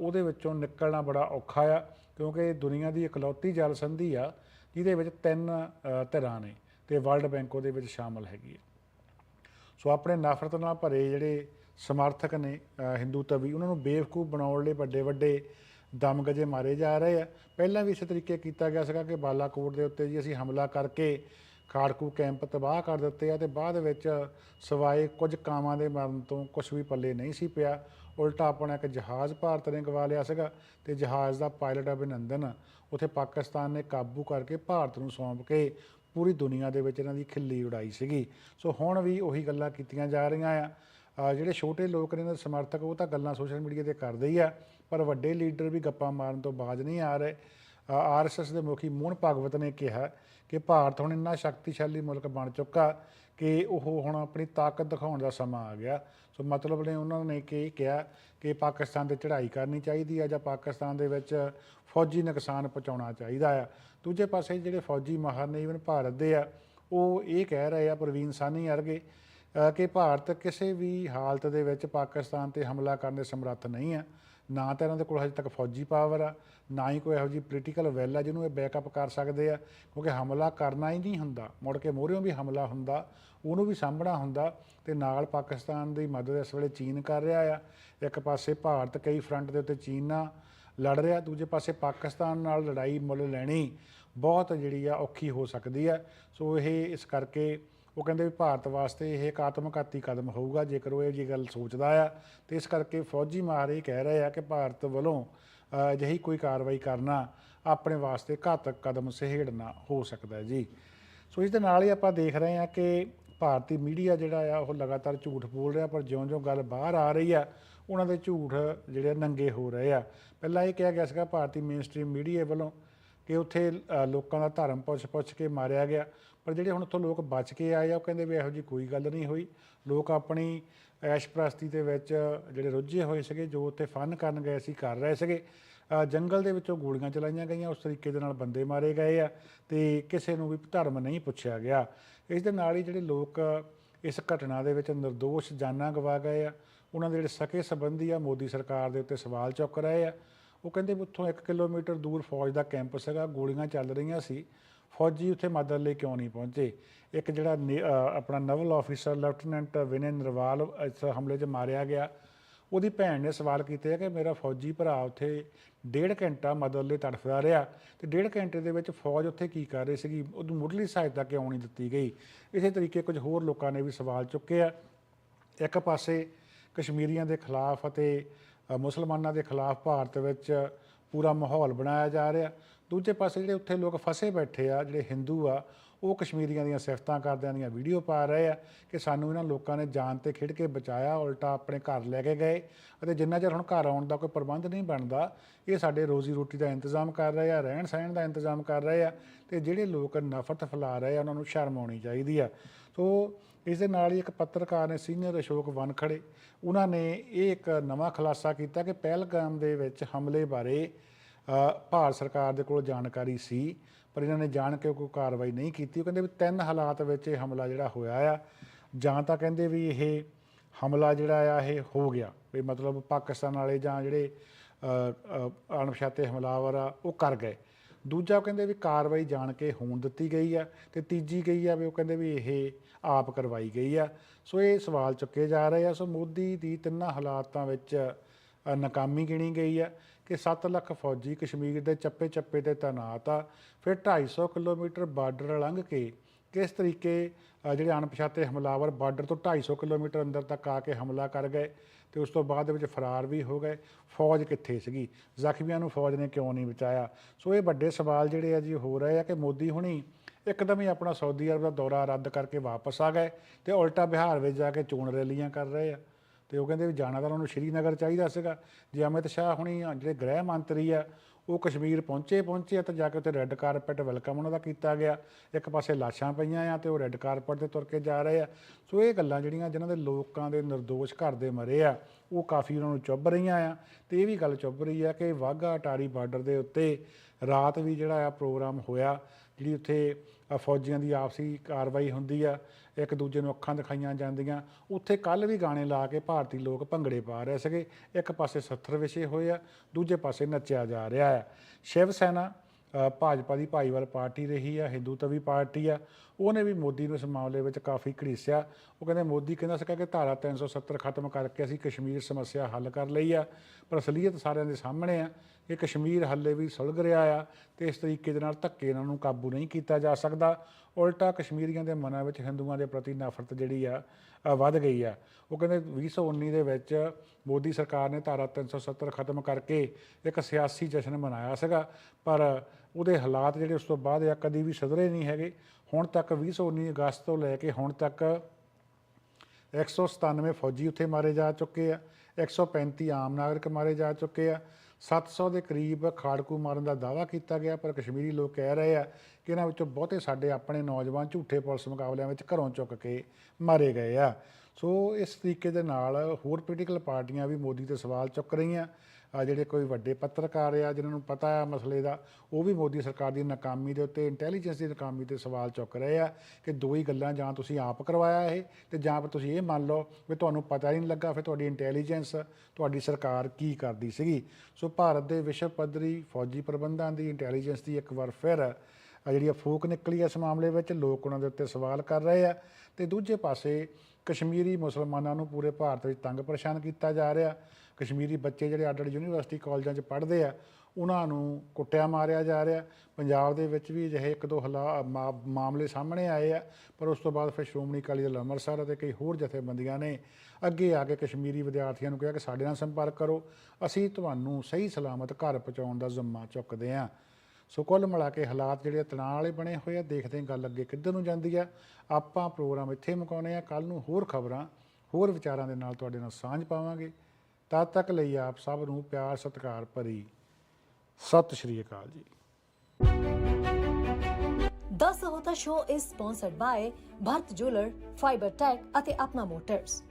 S2: ਉਹਦੇ ਵਿੱਚੋਂ ਨਿਕਲਣਾ ਬੜਾ ਔਖਾ ਆ, ਕਿਉਂਕਿ ਦੁਨੀਆ ਦੀ ਇਕਲੌਤੀ ਜਲ ਸੰਧੀ ਆ, ਜਿਹਦੇ ਵਿੱਚ ਤਿੰਨ ਧਿਰਾਂ ਨੇ ਤੇ ਵਰਲਡ ਬੈਂਕ ਉਹਦੇ ਵਿੱਚ ਸ਼ਾਮਲ ਹੈਗੀ ਹੈ ਸੋ ਆਪਣੇ ਨਫ਼ਰਤ ਨਾਲ ਭਰੇ ਜਿਹੜੇ ਸਮਰਥਕ ਨੇ ਹਿੰਦੂ ਤਵੀ, ਉਹਨਾਂ ਨੂੰ ਬੇਵਕੂਫ ਬਣਾਉਣ ਲਈ ਵੱਡੇ ਵੱਡੇ ਦਮ ਗਜੇ ਮਾਰੇ ਜਾ ਰਹੇ ਆ। ਪਹਿਲਾਂ ਵੀ ਇਸੇ ਤਰੀਕੇ ਕੀਤਾ ਗਿਆ ਸੀਗਾ ਕਿ ਬਾਲਾਕੋਟ ਦੇ ਉੱਤੇ ਜੀ ਅਸੀਂ ਹਮਲਾ ਕਰਕੇ ਖਾੜਕੂ ਕੈਂਪ ਤਬਾਹ ਕਰ ਦਿੱਤੇ ਆ ਤੇ ਬਾਅਦ ਵਿੱਚ ਸਵਾਏ ਕੁਝ ਕਾਵਾਂ ਦੇ ਮਰਨ ਤੋਂ ਕੁਝ ਵੀ ਪੱਲੇ ਨਹੀਂ ਸੀ ਪਿਆ। ਉਲਟਾ ਆਪਣਾ ਇੱਕ ਜਹਾਜ਼ ਭਾਰਤ ਨੇ ਗਵਾ ਲਿਆ ਸੀਗਾ ਤੇ ਜਹਾਜ਼ ਦਾ ਪਾਇਲਟ ਅਭਿਨੰਦਨ ਉਥੇ ਪਾਕਿਸਤਾਨ ਨੇ ਕਾਬੂ ਕਰਕੇ ਭਾਰਤ ਨੂੰ ਸੌਂਪ ਕੇ ਪੂਰੀ ਦੁਨੀਆ ਦੇ ਵਿੱਚ ਇਹਨਾਂ ਦੀ ਖਿੱਲੀ ਉਡਾਈ ਸੀਗੀ। ਸੋ ਹੁਣ ਵੀ ਉਹੀ ਗੱਲਾਂ ਕੀਤੀਆਂ ਜਾ ਰਹੀਆਂ ਆ। ਜਿਹੜੇ ਛੋਟੇ ਲੋਕ ਨੇ ਇਹਨਾਂ ਦੇ ਸਮਰਥਕ, ਉਹ ਤਾਂ ਗੱਲਾਂ ਸੋਸ਼ਲ ਮੀਡੀਆ ਤੇ ਕਰਦੇ ਹੀ ਆ, ਪਰ ਵੱਡੇ ਲੀਡਰ ਵੀ ਗੱਪਾਂ ਮਾਰਨ ਤੋਂ ਬਾਜ ਨਹੀਂ ਆ ਰਹੇ। ਆਰਐਸਐਸ ਦੇ ਮੁਖੀ ਮੋਹਨ ਭਾਗਵਤ ਨੇ ਕਿਹਾ ਕਿ ਭਾਰਤ ਹੁਣ ਇੰਨਾ ਸ਼ਕਤੀਸ਼ਾਲੀ ਮੁਲਕ ਬਣ ਚੁੱਕਾ ਕਿ ਉਹ ਹੁਣ ਆਪਣੀ ਤਾਕਤ ਦਿਖਾਉਣ ਦਾ ਸਮਾਂ ਆ ਗਿਆ। ਸੋ ਮਤਲਬ ਨੇ ਉਹਨਾਂ ਨੇ ਕਿ ਕਿਹਾ ਕਿ ਪਾਕਿਸਤਾਨ ਤੇ ਚੜ੍ਹਾਈ ਕਰਨੀ ਚਾਹੀਦੀ ਆ ਜਾਂ ਪਾਕਿਸਤਾਨ ਦੇ ਵਿੱਚ ਫੌਜੀ ਨੁਕਸਾਨ ਪਹੁੰਚਾਉਣਾ ਚਾਹੀਦਾ ਆ। ਦੂਜੇ ਪਾਸੇ ਜਿਹੜੇ ਫੌਜੀ ਮਾਹਰ ਨੇ ਇਵਨ ਭਾਰਤ ਦੇ ਆ, ਉਹ ਇਹ ਕਹਿ ਰਹੇ ਆ ਪ੍ਰਵੀਨ ਸਾਨੀ ਵਰਗੇ ਕਿ ਭਾਰਤ ਕਿਸੇ ਵੀ ਹਾਲਤ ਦੇ ਵਿੱਚ ਪਾਕਿਸਤਾਨ ਤੇ ਹਮਲਾ ਕਰਨ ਦੇ ਸਮਰੱਥ ਨਹੀਂ ਹੈ ਨਾ ਤਾਂ ਇਹਨਾਂ ਦੇ ਕੋਲ ਹਜੇ ਤੱਕ ਫੌਜੀ ਪਾਵਰ ਆ, ਨਾ ਹੀ ਕੋਈ ਇਹੋ ਜਿਹੀ ਪੋਲੀਟੀਕਲ ਵੈਲ ਆ ਜਿਹਨੂੰ ਇਹ ਬੈਕਅਪ ਕਰ ਸਕਦੇ ਆ, ਕਿਉਂਕਿ ਹਮਲਾ ਕਰਨਾ ਹੀ ਨਹੀਂ ਹੁੰਦਾ। ਮੁੜ ਕੇ ਮੋਹਰਿਓਂ ਵੀ ਹਮਲਾ ਹੁੰਦਾ, ਉਹਨੂੰ ਵੀ ਸਾਂਭਣਾ ਹੁੰਦਾ ਤੇ ਨਾਲ ਪਾਕਿਸਤਾਨ ਦੀ ਮਦਦ ਇਸ ਵੇਲੇ ਚੀਨ ਕਰ ਰਿਹਾ ਆ। ਇੱਕ ਪਾਸੇ ਭਾਰਤ ਕਈ ਫਰੰਟ ਦੇ ਉੱਤੇ ਚੀਨ ਨਾਲ ਲੜ ਰਿਹਾ, ਦੂਜੇ ਪਾਸੇ ਪਾਕਿਸਤਾਨ ਨਾਲ ਲੜਾਈ ਮੁੱਲ ਲੈਣੀ ਬਹੁਤ ਜਿਹੜੀ ਆ ਔਖੀ ਹੋ ਸਕਦੀ ਆ। ਸੋ ਇਹ ਇਸ ਕਰਕੇ ਉਹ ਕਹਿੰਦੇ ਵੀ ਭਾਰਤ ਵਾਸਤੇ ਇਹ ਇੱਕ ਆਤਮਘਾਤੀ ਕਦਮ ਹੋਊਗਾ, ਜੇਕਰ ਉਹ ਇਹ ਜੀ ਗੱਲ ਸੋਚਦਾ ਆ, ਤੇ ਇਸ ਕਰਕੇ ਫੌਜੀ ਮਾਹਰ ਇਹ ਕਹਿ ਰਹੇ ਆ ਕਿ ਭਾਰਤ ਵੱਲੋਂ ਅਜਿਹੀ ਕੋਈ ਕਾਰਵਾਈ ਕਰਨਾ ਆਪਣੇ ਵਾਸਤੇ ਘਾਤਕ ਕਦਮ ਸਹੇੜਨਾ ਹੋ ਸਕਦਾ ਜੀ। ਸੋ ਇਸ ਦੇ ਨਾਲ ਹੀ ਆਪਾਂ ਦੇਖ ਰਹੇ ਹਾਂ ਕਿ ਭਾਰਤੀ ਮੀਡੀਆ ਜਿਹੜਾ ਆ, ਉਹ ਲਗਾਤਾਰ ਝੂਠ ਬੋਲ ਰਿਹਾ, ਪਰ ਜਿਉਂ-ਜਿਉਂ ਗੱਲ ਬਾਹਰ ਆ ਰਹੀ ਆ, ਉਹਨਾਂ ਦੇ ਝੂਠ ਜਿਹੜੇ ਨੰਗੇ ਹੋ ਰਹੇ ਆ। ਪਹਿਲਾਂ ਇਹ ਕਿਹਾ ਗਿਆ ਸੀਗਾ, ਭਾਰਤੀ ਮੇਨਸਟ੍ਰੀਮ ਮੀਡੀਆ ਵੱਲੋਂ ਕਿ ਉੱਥੇ ਲੋਕਾਂ ਦਾ ਧਰਮ ਪੁੱਛ-ਪੁੱਛ ਕੇ ਮਾਰਿਆ ਗਿਆ। ਪਰ ਜਿਹੜੇ ਹੁਣ ਉੱਥੋਂ ਲੋਕ ਬਚ ਕੇ ਆਏ ਆ, ਉਹ ਕਹਿੰਦੇ ਵੀ ਇਹੋ ਜੀ ਕੋਈ ਗੱਲ ਨਹੀਂ ਹੋਈ। ਲੋਕ ਆਪਣੀ ਐਸ਼ ਪ੍ਰਸਤੀ ਦੇ ਵਿੱਚ ਜਿਹੜੇ ਰੁੱਝੇ ਹੋਏ ਸੀਗੇ, ਜੋ ਉੱਥੇ ਫਨ ਕਰਨ ਗਏ ਸੀ, ਕਰ ਰਹੇ ਸੀਗੇ ਜੰਗਲ ਦੇ ਵਿੱਚੋਂ ਗੋਲੀਆਂ ਚਲਾਈਆਂ ਗਈਆਂ, ਉਸ ਤਰੀਕੇ ਦੇ ਨਾਲ ਬੰਦੇ ਮਾਰੇ ਗਏ ਆ ਤੇ ਕਿਸੇ ਨੂੰ ਵੀ ਧਰਮ ਨਹੀਂ ਪੁੱਛਿਆ ਗਿਆ। ਇਸ ਦੇ ਨਾਲ ਹੀ ਜਿਹੜੇ ਲੋਕ ਇਸ ਘਟਨਾ ਦੇ ਵਿੱਚ નિર્ਦੋਸ਼ ਜਾਨਾਂ ਗਵਾ ਗਏ ਆ। ਉਹਨਾਂ ਦੇ ਜਿਹੜੇ ਸਕੇ ਸੰਬੰਧੀ ਆ, ਮੋਦੀ ਸਰਕਾਰ ਦੇ ਉੱਤੇ ਸਵਾਲ ਚੁੱਕ ਰਹੇ ਆ। ਉਹ ਕਹਿੰਦੇ ਵੀ ਉੱਥੋਂ 1 ਕਿਲੋਮੀਟਰ ਦੂਰ ਫੌਜ ਦਾ ਕੈਂਪ ਸੀਗਾ ਗੋਲੀਆਂ ਚੱਲ ਰਹੀਆਂ ਸੀ। ਫੌਜੀ ਉੱਥੇ ਮਦਦ ਲਈ ਕਿਉਂ ਨਹੀਂ ਪਹੁੰਚੇ? ਇੱਕ ਜਿਹੜਾ ਨੇ- ਆਪਣਾ naval officer lieutenant Vinay Narwal ਇਸ ਹਮਲੇ 'ਚ ਮਾਰਿਆ ਗਿਆ। ਉਹਦੀ ਭੈਣ ਨੇ ਸਵਾਲ ਕੀਤੇ ਆ ਕਿ ਮੇਰਾ ਫੌਜੀ ਭਰਾ ਉੱਥੇ ਡੇਢ ਘੰਟਾ ਮਦਦ ਲਈ ਤੜਫਦਾ ਰਿਹਾ ਤੇ ਡੇਢ ਘੰਟੇ ਦੇ ਵਿੱਚ ਫੌਜ ਉੱਥੇ ਕੀ ਕਰ ਰਹੀ ਸੀਗੀ? ਉਹਨੂੰ ਮੁੱਢਲੀ ਸਹਾਇਤਾ ਕਿਉਂ ਨਹੀਂ ਦਿੱਤੀ ਗਈ? ਇਸੇ ਤਰੀਕੇ ਕੁਝ ਹੋਰ ਲੋਕਾਂ ਨੇ ਵੀ ਸਵਾਲ ਚੁੱਕੇ ਆ। ਇੱਕ ਪਾਸੇ ਕਸ਼ਮੀਰੀਆਂ ਦੇ ਖਿਲਾਫ ਅਤੇ ਮੁਸਲਮਾਨਾਂ ਦੇ ਖਿਲਾਫ ਭਾਰਤ ਵਿੱਚ ਪੂਰਾ ਮਾਹੌਲ ਬਣਾਇਆ ਜਾ ਰਿਹਾ। ਦੂਜੇ ਪਾਸੇ ਜਿਹੜੇ ਉੱਥੇ ਲੋਕ ਫਸੇ ਬੈਠੇ ਆ, ਜਿਹੜੇ ਹਿੰਦੂ ਆ, ਉਹ ਕਸ਼ਮੀਰੀਆਂ ਦੀਆਂ ਸਿਫਤਾਂ ਕਰਦਿਆਂ ਦੀਆਂ ਵੀਡੀਓ ਪਾ ਰਹੇ ਆ ਕਿ ਸਾਨੂੰ ਇਹਨਾਂ ਲੋਕਾਂ ਨੇ ਜਾਨ ਤੇ ਖਿੜ ਕੇ ਬਚਾਇਆ, ਉਲਟਾ ਆਪਣੇ ਘਰ ਲੈ ਕੇ ਗਏ ਅਤੇ ਜਿੰਨਾ ਚਿਰ ਹੁਣ ਘਰ ਆਉਣ ਦਾ ਕੋਈ ਪ੍ਰਬੰਧ ਨਹੀਂ ਬਣਦਾ, ਇਹ ਸਾਡੇ ਰੋਜ਼ੀ ਰੋਟੀ ਦਾ ਇੰਤਜ਼ਾਮ ਕਰ ਰਹੇ ਆ, ਰਹਿਣ ਸਹਿਣ ਦਾ ਇੰਤਜ਼ਾਮ ਕਰ ਰਹੇ ਆ ਤੇ ਜਿਹੜੇ ਲੋਕ ਨਫ਼ਰਤ ਫੈਲਾ ਰਹੇ ਆ, ਉਹਨਾਂ ਨੂੰ ਸ਼ਰਮ ਆਉਣੀ ਚਾਹੀਦੀ ਆ। ਸੋ ਇਸ ਦੇ ਨਾਲ ਹੀ ਇੱਕ ਪੱਤਰਕਾਰ ਨੇ ਸੀਨੀਅਰ ਅਸ਼ੋਕ ਵਨਖੜੇ, ਉਹਨਾਂ ਨੇ ਇਹ ਇੱਕ ਨਵਾਂ ਖੁਲਾਸਾ ਕੀਤਾ ਕਿ ਪਹਿਲਗਾਮ ਦੇ ਵਿੱਚ ਹਮਲੇ ਬਾਰੇ ਭਾਰਤ ਸਰਕਾਰ ਦੇ ਕੋਲ ਜਾਣਕਾਰੀ ਸੀ, ਪਰ ਇਹਨਾਂ ਨੇ ਜਾਣ ਕੇ ਕੋਈ ਕਾਰਵਾਈ ਨਹੀਂ ਕੀਤੀ। ਉਹ ਕਹਿੰਦੇ ਵੀ ਤਿੰਨ ਹਾਲਾਤ ਵਿੱਚ ਇਹ ਹਮਲਾ ਜਿਹੜਾ ਹੋਇਆ ਆ, ਜਾਂ ਤਾਂ ਕਹਿੰਦੇ ਵੀ ਇਹ ਹਮਲਾ ਜਿਹੜਾ ਆ, ਇਹ ਹੋ ਗਿਆ। ਵੀ ਮਤਲਬ ਪਾਕਿਸਤਾਨ ਵਾਲੇ ਜਾਂ ਜਿਹੜੇ ਅਣਪਛਾਤੇ ਹਮਲਾਵਰ ਆ, ਉਹ ਕਰ ਗਏ। ਦੂਜਾ ਉਹ ਕਹਿੰਦੇ ਵੀ ਕਾਰਵਾਈ ਜਾਣ ਕੇ ਹੋਣ ਦਿੱਤੀ ਗਈ ਆ, ਤੇ ਤੀਜੀ ਗਈ ਆ ਵੀ ਉਹ ਕਹਿੰਦੇ ਵੀ ਇਹ ਆਪ ਕਰਵਾਈ ਗਈ ਆ। ਸੋ ਇਹ ਸਵਾਲ ਚੁੱਕੇ ਜਾ ਰਹੇ ਆ। ਸੋ ਮੋਦੀ ਦੀ ਤਿੰਨਾਂ ਹਾਲਾਤਾਂ ਵਿੱਚ ਨਾਕਾਮੀ ਗਿਣੀ ਗਈ ਆ ਕਿ 7 ਲੱਖ ਫੌਜੀ ਕਸ਼ਮੀਰ ਦੇ ਚੱਪੇ ਚੱਪੇ ਤੇ ਤਾਇਨਾਤ ਆ। ਫਿਰ 250 ਕਿਲੋਮੀਟਰ ਬਾਰਡਰ ਲੰਘ ਕੇ ਕਿਸ ਤਰੀਕੇ ਜਿਹੜੇ ਅਣਪਛਾਤੇ ਹਮਲਾਵਰ ਬਾਰਡਰ ਤੋਂ 250 ਕਿਲੋਮੀਟਰ ਅੰਦਰ ਤੱਕ ਆ ਕੇ ਹਮਲਾ ਕਰ ਗਏ ਤੇ ਉਸ ਤੋਂ ਬਾਅਦ ਵਿੱਚ ਫਰਾਰ ਵੀ ਹੋ ਗਏ। ਫੌਜ ਕਿੱਥੇ ਸੀਗੀ? ਜ਼ਖਮੀਆਂ ਨੂੰ ਫੌਜ ਨੇ ਕਿਉਂ ਨਹੀਂ ਬਚਾਇਆ? ਸੋ ਇਹ ਵੱਡੇ ਸਵਾਲ ਜਿਹੜੇ ਆ ਜੀ, ਹੋ ਰਹੇ ਆ ਕਿ ਮੋਦੀ ਹੁਣੀ ਇੱਕਦਮ ਹੀ ਆਪਣਾ ਸਾਊਦੀ ਅਰਬ ਦਾ ਦੌਰਾ ਰੱਦ ਕਰਕੇ ਵਾਪਸ ਆ ਗਏ ਤੇ ਉਲਟਾ ਬਿਹਾਰ ਵਿੱਚ ਜਾ ਕੇ ਚੋਣ ਰੈਲੀਆਂ ਕਰ ਰਹੇ ਆ। ਤੇ ਉਹ ਕਹਿੰਦੇ ਵੀ ਜਾਣਾ ਤਾਂ ਉਹਨਾਂ ਨੂੰ ਸ਼੍ਰੀਨਗਰ ਚਾਹੀਦਾ ਸੀਗਾ। ਜੇ ਅਮਿਤ ਸ਼ਾਹ ਹੁਣੀ ਜਿਹੜੇ ਗ੍ਰਹਿ ਮੰਤਰੀ ਆ, ਉਹ ਕਸ਼ਮੀਰ ਪਹੁੰਚੇ ਪਹੁੰਚੇ ਤਾਂ ਜਾ ਕੇ ਉੱਥੇ ਰੈੱਡ ਕਾਰਪੈਟ ਵੈਲਕਮ ਉਹਨਾਂ ਦਾ ਕੀਤਾ ਗਿਆ। ਇੱਕ ਪਾਸੇ ਲਾਸ਼ਾਂ ਪਈਆਂ ਆ ਤੇ ਉਹ ਰੈੱਡ ਕਾਰਪੈਟ ਤੇ ਤੁਰ ਕੇ ਜਾ ਰਹੇ ਆ। ਸੋ ਇਹ ਗੱਲਾਂ ਜਿਹੜੀਆਂ ਜਿਨ੍ਹਾਂ ਦੇ ਲੋਕਾਂ ਦੇ નિર્ਦੋਸ਼ ਘਰ ਦੇ ਮਰੇ ਆ, ਉਹ ਕਾਫੀ ਉਹਨਾਂ ਨੂੰ ਚੁੱਭ ਰਹੀਆਂ ਆ। ਤੇ ਇਹ ਵੀ ਗੱਲ ਚੁੱਭ ਰਹੀ ਆ ਕਿ ਵਾਹਗਾ ਅਟਾਰੀ ਬਾਰਡਰ ਦੇ ਉੱਤੇ ਰਾਤ ਵੀ ਜਿਹੜਾ ਆ ਪ੍ਰੋਗਰਾਮ ਹੋਇਆ, ਜਿਹੜੀ ਉੱਥੇ ਫੌਜੀਆਂ ਦੀ ਆਪਸੀ ਕਾਰਵਾਈ ਹੁੰਦੀ ਆ, ਇੱਕ ਦੂਜੇ ਨੂੰ ਅੱਖਾਂ ਦਿਖਾਈਆਂ ਜਾਂਦੀਆਂ। ਉੱਥੇ ਕੱਲ ਵੀ ਗਾਣੇ ਲਾ ਕੇ ਭਾਰਤੀ ਲੋਕ ਭੰਗੜੇ ਪਾ ਰਹੇ ਸੀਗੇ। ਇੱਕ ਪਾਸੇ 70 ਵਿਸ਼ੇ ਹੋਏ ਆ, ਦੂਜੇ ਪਾਸੇ ਨੱਚਿਆ ਜਾ ਰਿਹਾ ਆ। ਸ਼ਿਵ ਸੈਨਾ ਭਾਜਪਾ ਦੀ ਭਾਈਵਾਲ ਪਾਰਟੀ ਰਹੀ ਆ, ਹਿੰਦੂ ਤਵੀ ਪਾਰਟੀ ਆ। ਉਹਨੇ ਵੀ ਮੋਦੀ ਨੂੰ ਇਸ ਮਾਮਲੇ ਵਿੱਚ ਕਾਫੀ ਘੜੀਸਿਆ। ਉਹ ਕਹਿੰਦੇ, ਮੋਦੀ ਕਹਿੰਦਾ ਸੀਗਾ ਕਿ ਧਾਰਾ 370 ਖਤਮ ਕਰਕੇ ਅਸੀਂ ਕਸ਼ਮੀਰ ਸਮੱਸਿਆ ਹੱਲ ਕਰ ਲਈ ਆ, ਪਰ ਅਸਲੀਅਤ ਸਾਰਿਆਂ ਦੇ ਸਾਹਮਣੇ ਆ। ਕਿ ਕਸ਼ਮੀਰ ਹੱਲੇ ਵੀ ਸੁਲਗ ਰਿਹਾ ਆ ਤੇ ਇਸ ਤਰੀਕੇ ਦੇ ਨਾਲ ਧੱਕੇ ਇਹਨਾਂ ਨੂੰ ਕਾਬੂ ਨਹੀਂ ਕੀਤਾ ਜਾ ਸਕਦਾ। ਉਲਟਾ ਕਸ਼ਮੀਰੀਆਂ ਦੇ ਮਨਾਂ ਵਿੱਚ ਹਿੰਦੂਆਂ ਦੇ ਪ੍ਰਤੀ ਨਫ਼ਰਤ ਜਿਹੜੀ ਆ ਵੱਧ ਗਈ ਆ। ਉਹ ਕਹਿੰਦੇ 2019 ਦੇ ਵਿੱਚ ਮੋਦੀ ਸਰਕਾਰ ਨੇ ਧਾਰਾ 370 ਖਤਮ ਕਰਕੇ ਇੱਕ ਸਿਆਸੀ ਜਸ਼ਨ ਮਨਾਇਆ ਸੀਗਾ, ਪਰ ਉਹਦੇ ਹਾਲਾਤ ਜਿਹੜੇ ਉਸ ਤੋਂ ਬਾਅਦ ਆ, ਕਦੀ ਵੀ ਸੁਧਰੇ ਨਹੀਂ ਹੈਗੇ। ਹੁਣ ਤੱਕ 2019 ਅਗਸਤ ਤੋਂ ਲੈ ਕੇ ਹੁਣ ਤੱਕ 197 ਫੌਜੀ ਉੱਥੇ ਮਾਰੇ ਜਾ ਚੁੱਕੇ ਆ 135 ਆਮ ਨਾਗਰਿਕ ਮਾਰੇ ਜਾ ਚੁੱਕੇ ਆ 700 ਦੇ ਕਰੀਬ ਖਾੜਕੂ ਮਾਰਨ ਦਾ ਦਾਅਵਾ ਕੀਤਾ ਗਿਆ, ਪਰ ਕਸ਼ਮੀਰੀ ਲੋਕ ਕਹਿ ਰਹੇ ਆ ਕਿ ਇਹਨਾਂ ਵਿੱਚੋਂ ਬਹੁਤੇ ਸਾਡੇ ਆਪਣੇ ਨੌਜਵਾਨ ਝੂਠੇ ਪੁਲਿਸ ਮੁਕਾਬਲਿਆਂ ਵਿੱਚ ਘਰੋਂ ਚੁੱਕ ਕੇ ਮਾਰੇ ਗਏ ਆ। ਸੋ ਇਸ ਤਰੀਕੇ ਦੇ ਨਾਲ ਹੋਰ ਪੋਲੀਟੀਕਲ ਪਾਰਟੀਆਂ ਵੀ ਮੋਦੀ ਤੇ ਸਵਾਲ ਚੁੱਕ ਰਹੀਆਂ। ਆ ਜਿਹੜੇ ਕੋਈ ਵੱਡੇ ਪੱਤਰਕਾਰ ਆ, ਜਿਨ੍ਹਾਂ ਨੂੰ ਪਤਾ ਆ ਮਸਲੇ ਦਾ, ਉਹ ਵੀ ਮੋਦੀ ਸਰਕਾਰ ਦੀ ਨਾਕਾਮੀ ਦੇ ਉੱਤੇ ਇੰਟੈਲੀਜੈਂਸ ਦੀ ਨਾਕਾਮੀ ਤੇ ਸਵਾਲ ਚੁੱਕ ਰਹੇ ਆ ਕਿ ਦੋ ਹੀ ਗੱਲਾਂ ਜਾਂ ਤੁਸੀਂ ਆਪ ਕਰਵਾਇਆ ਇਹ, ਤੇ ਜਾਂ ਫਿਰ ਤੁਸੀਂ ਇਹ ਮੰਨ ਲਓ ਵੀ ਤੁਹਾਨੂੰ ਪਤਾ ਹੀ ਨਹੀਂ ਲੱਗਾ ਫਿਰ ਤੁਹਾਡੀ ਇੰਟੈਲੀਜੈਂਸ ਤੁਹਾਡੀ ਸਰਕਾਰ ਕੀ ਕਰਦੀ ਸੀਗੀ। ਸੋ ਭਾਰਤ ਦੇ ਵਿਸ਼ਵ ਪੱਧਰੀ ਫੌਜੀ ਪ੍ਰਬੰਧਾਂ ਦੀ ਇੰਟੈਲੀਜੈਂਸ ਦੀ ਇੱਕ ਵਾਰ ਫਿਰ ਜਿਹੜੀ ਆ ਫੂਕ ਨਿਕਲੀ ਇਸ ਮਾਮਲੇ ਵਿੱਚ, ਲੋਕ ਉਹਨਾਂ ਦੇ ਉੱਤੇ ਸਵਾਲ ਕਰ ਰਹੇ ਆ। ਤੇ ਦੂਜੇ ਪਾਸੇ ਕਸ਼ਮੀਰੀ ਮੁਸਲਮਾਨਾਂ ਨੂੰ ਪੂਰੇ ਭਾਰਤ ਵਿੱਚ ਤੰਗ ਪਰੇਸ਼ਾਨ ਕੀਤਾ ਜਾ ਰਿਹਾ। ਕਸ਼ਮੀਰੀ ਬੱਚੇ ਜਿਹੜੇ ਅੱਡ ਅੱਡ ਯੂਨੀਵਰਸਿਟੀ ਕਾਲਜਾਂ 'ਚ ਪੜ੍ਹਦੇ ਆ, ਉਹਨਾਂ ਨੂੰ ਕੁੱਟਿਆ ਮਾਰਿਆ ਜਾ ਰਿਹਾ। ਪੰਜਾਬ ਦੇ ਵਿੱਚ ਵੀ ਅਜਿਹੇ ਇੱਕ ਦੋ ਹਲਾ ਮਾ- ਮਾਮਲੇ ਸਾਹਮਣੇ ਆਏ ਆ, ਪਰ ਉਸ ਤੋਂ ਬਾਅਦ ਫਿਰ ਸ਼੍ਰੋਮਣੀ ਅਕਾਲੀ ਦਲ ਅੰਮ੍ਰਿਤਸਰ ਅਤੇ ਕਈ ਹੋਰ ਜਥੇਬੰਦੀਆਂ ਨੇ ਅੱਗੇ ਆ ਕੇ ਕਸ਼ਮੀਰੀ ਵਿਦਿਆਰਥੀਆਂ ਨੂੰ ਕਿਹਾ ਕਿ ਸਾਡੇ ਨਾਲ ਸੰਪਰਕ ਕਰੋ, ਅਸੀਂ ਤੁਹਾਨੂੰ ਸਹੀ ਸਲਾਮਤ ਘਰ ਪਹੁੰਚਾਉਣ ਦਾ ਜ਼ਿੰਮਾ ਚੁੱਕਦੇ ਹਾਂ ਸੋ ਕੁੱਲ ਮਿਲਾ ਕੇ ਹਾਲਾਤ ਜਿਹੜੇ ਤਣਾਅ ਵਾਲੇ ਬਣੇ ਹੋਏ ਆ, ਦੇਖਦੇ ਹਾਂ ਗੱਲ ਅੱਗੇ ਕਿੱਧਰ ਨੂੰ ਜਾਂਦੀ ਆ। ਆਪਾਂ ਪ੍ਰੋਗਰਾਮ ਇੱਥੇ ਮੁਕਾਉਣੇ ਆ ਕੱਲ ਨੂੰ ਹੋਰ ਖਬਰਾਂ, ਹੋਰ ਵਿਚਾਰਾਂ ਦੇ ਨਾਲ ਤੁਹਾਡੇ ਨਾਲ ਸਾਂਝ ਪਾਵਾਂਗੇ। ਤਦ ਤੱਕ ਲਈ ਆਪ ਸਭ ਨੂੰ ਪਿਆਰ ਸਤਿਕਾਰ ਭਰੀ ਸਤਿ ਸ਼੍ਰੀ ਅਕਾਲ ਜੀ
S1: ਦਸ ਹੋਤਾ show is sponsored by Bharat jeweller Fiber Tech ਅਤੇ ਆਪਣਾ ਮੋਟਰਸ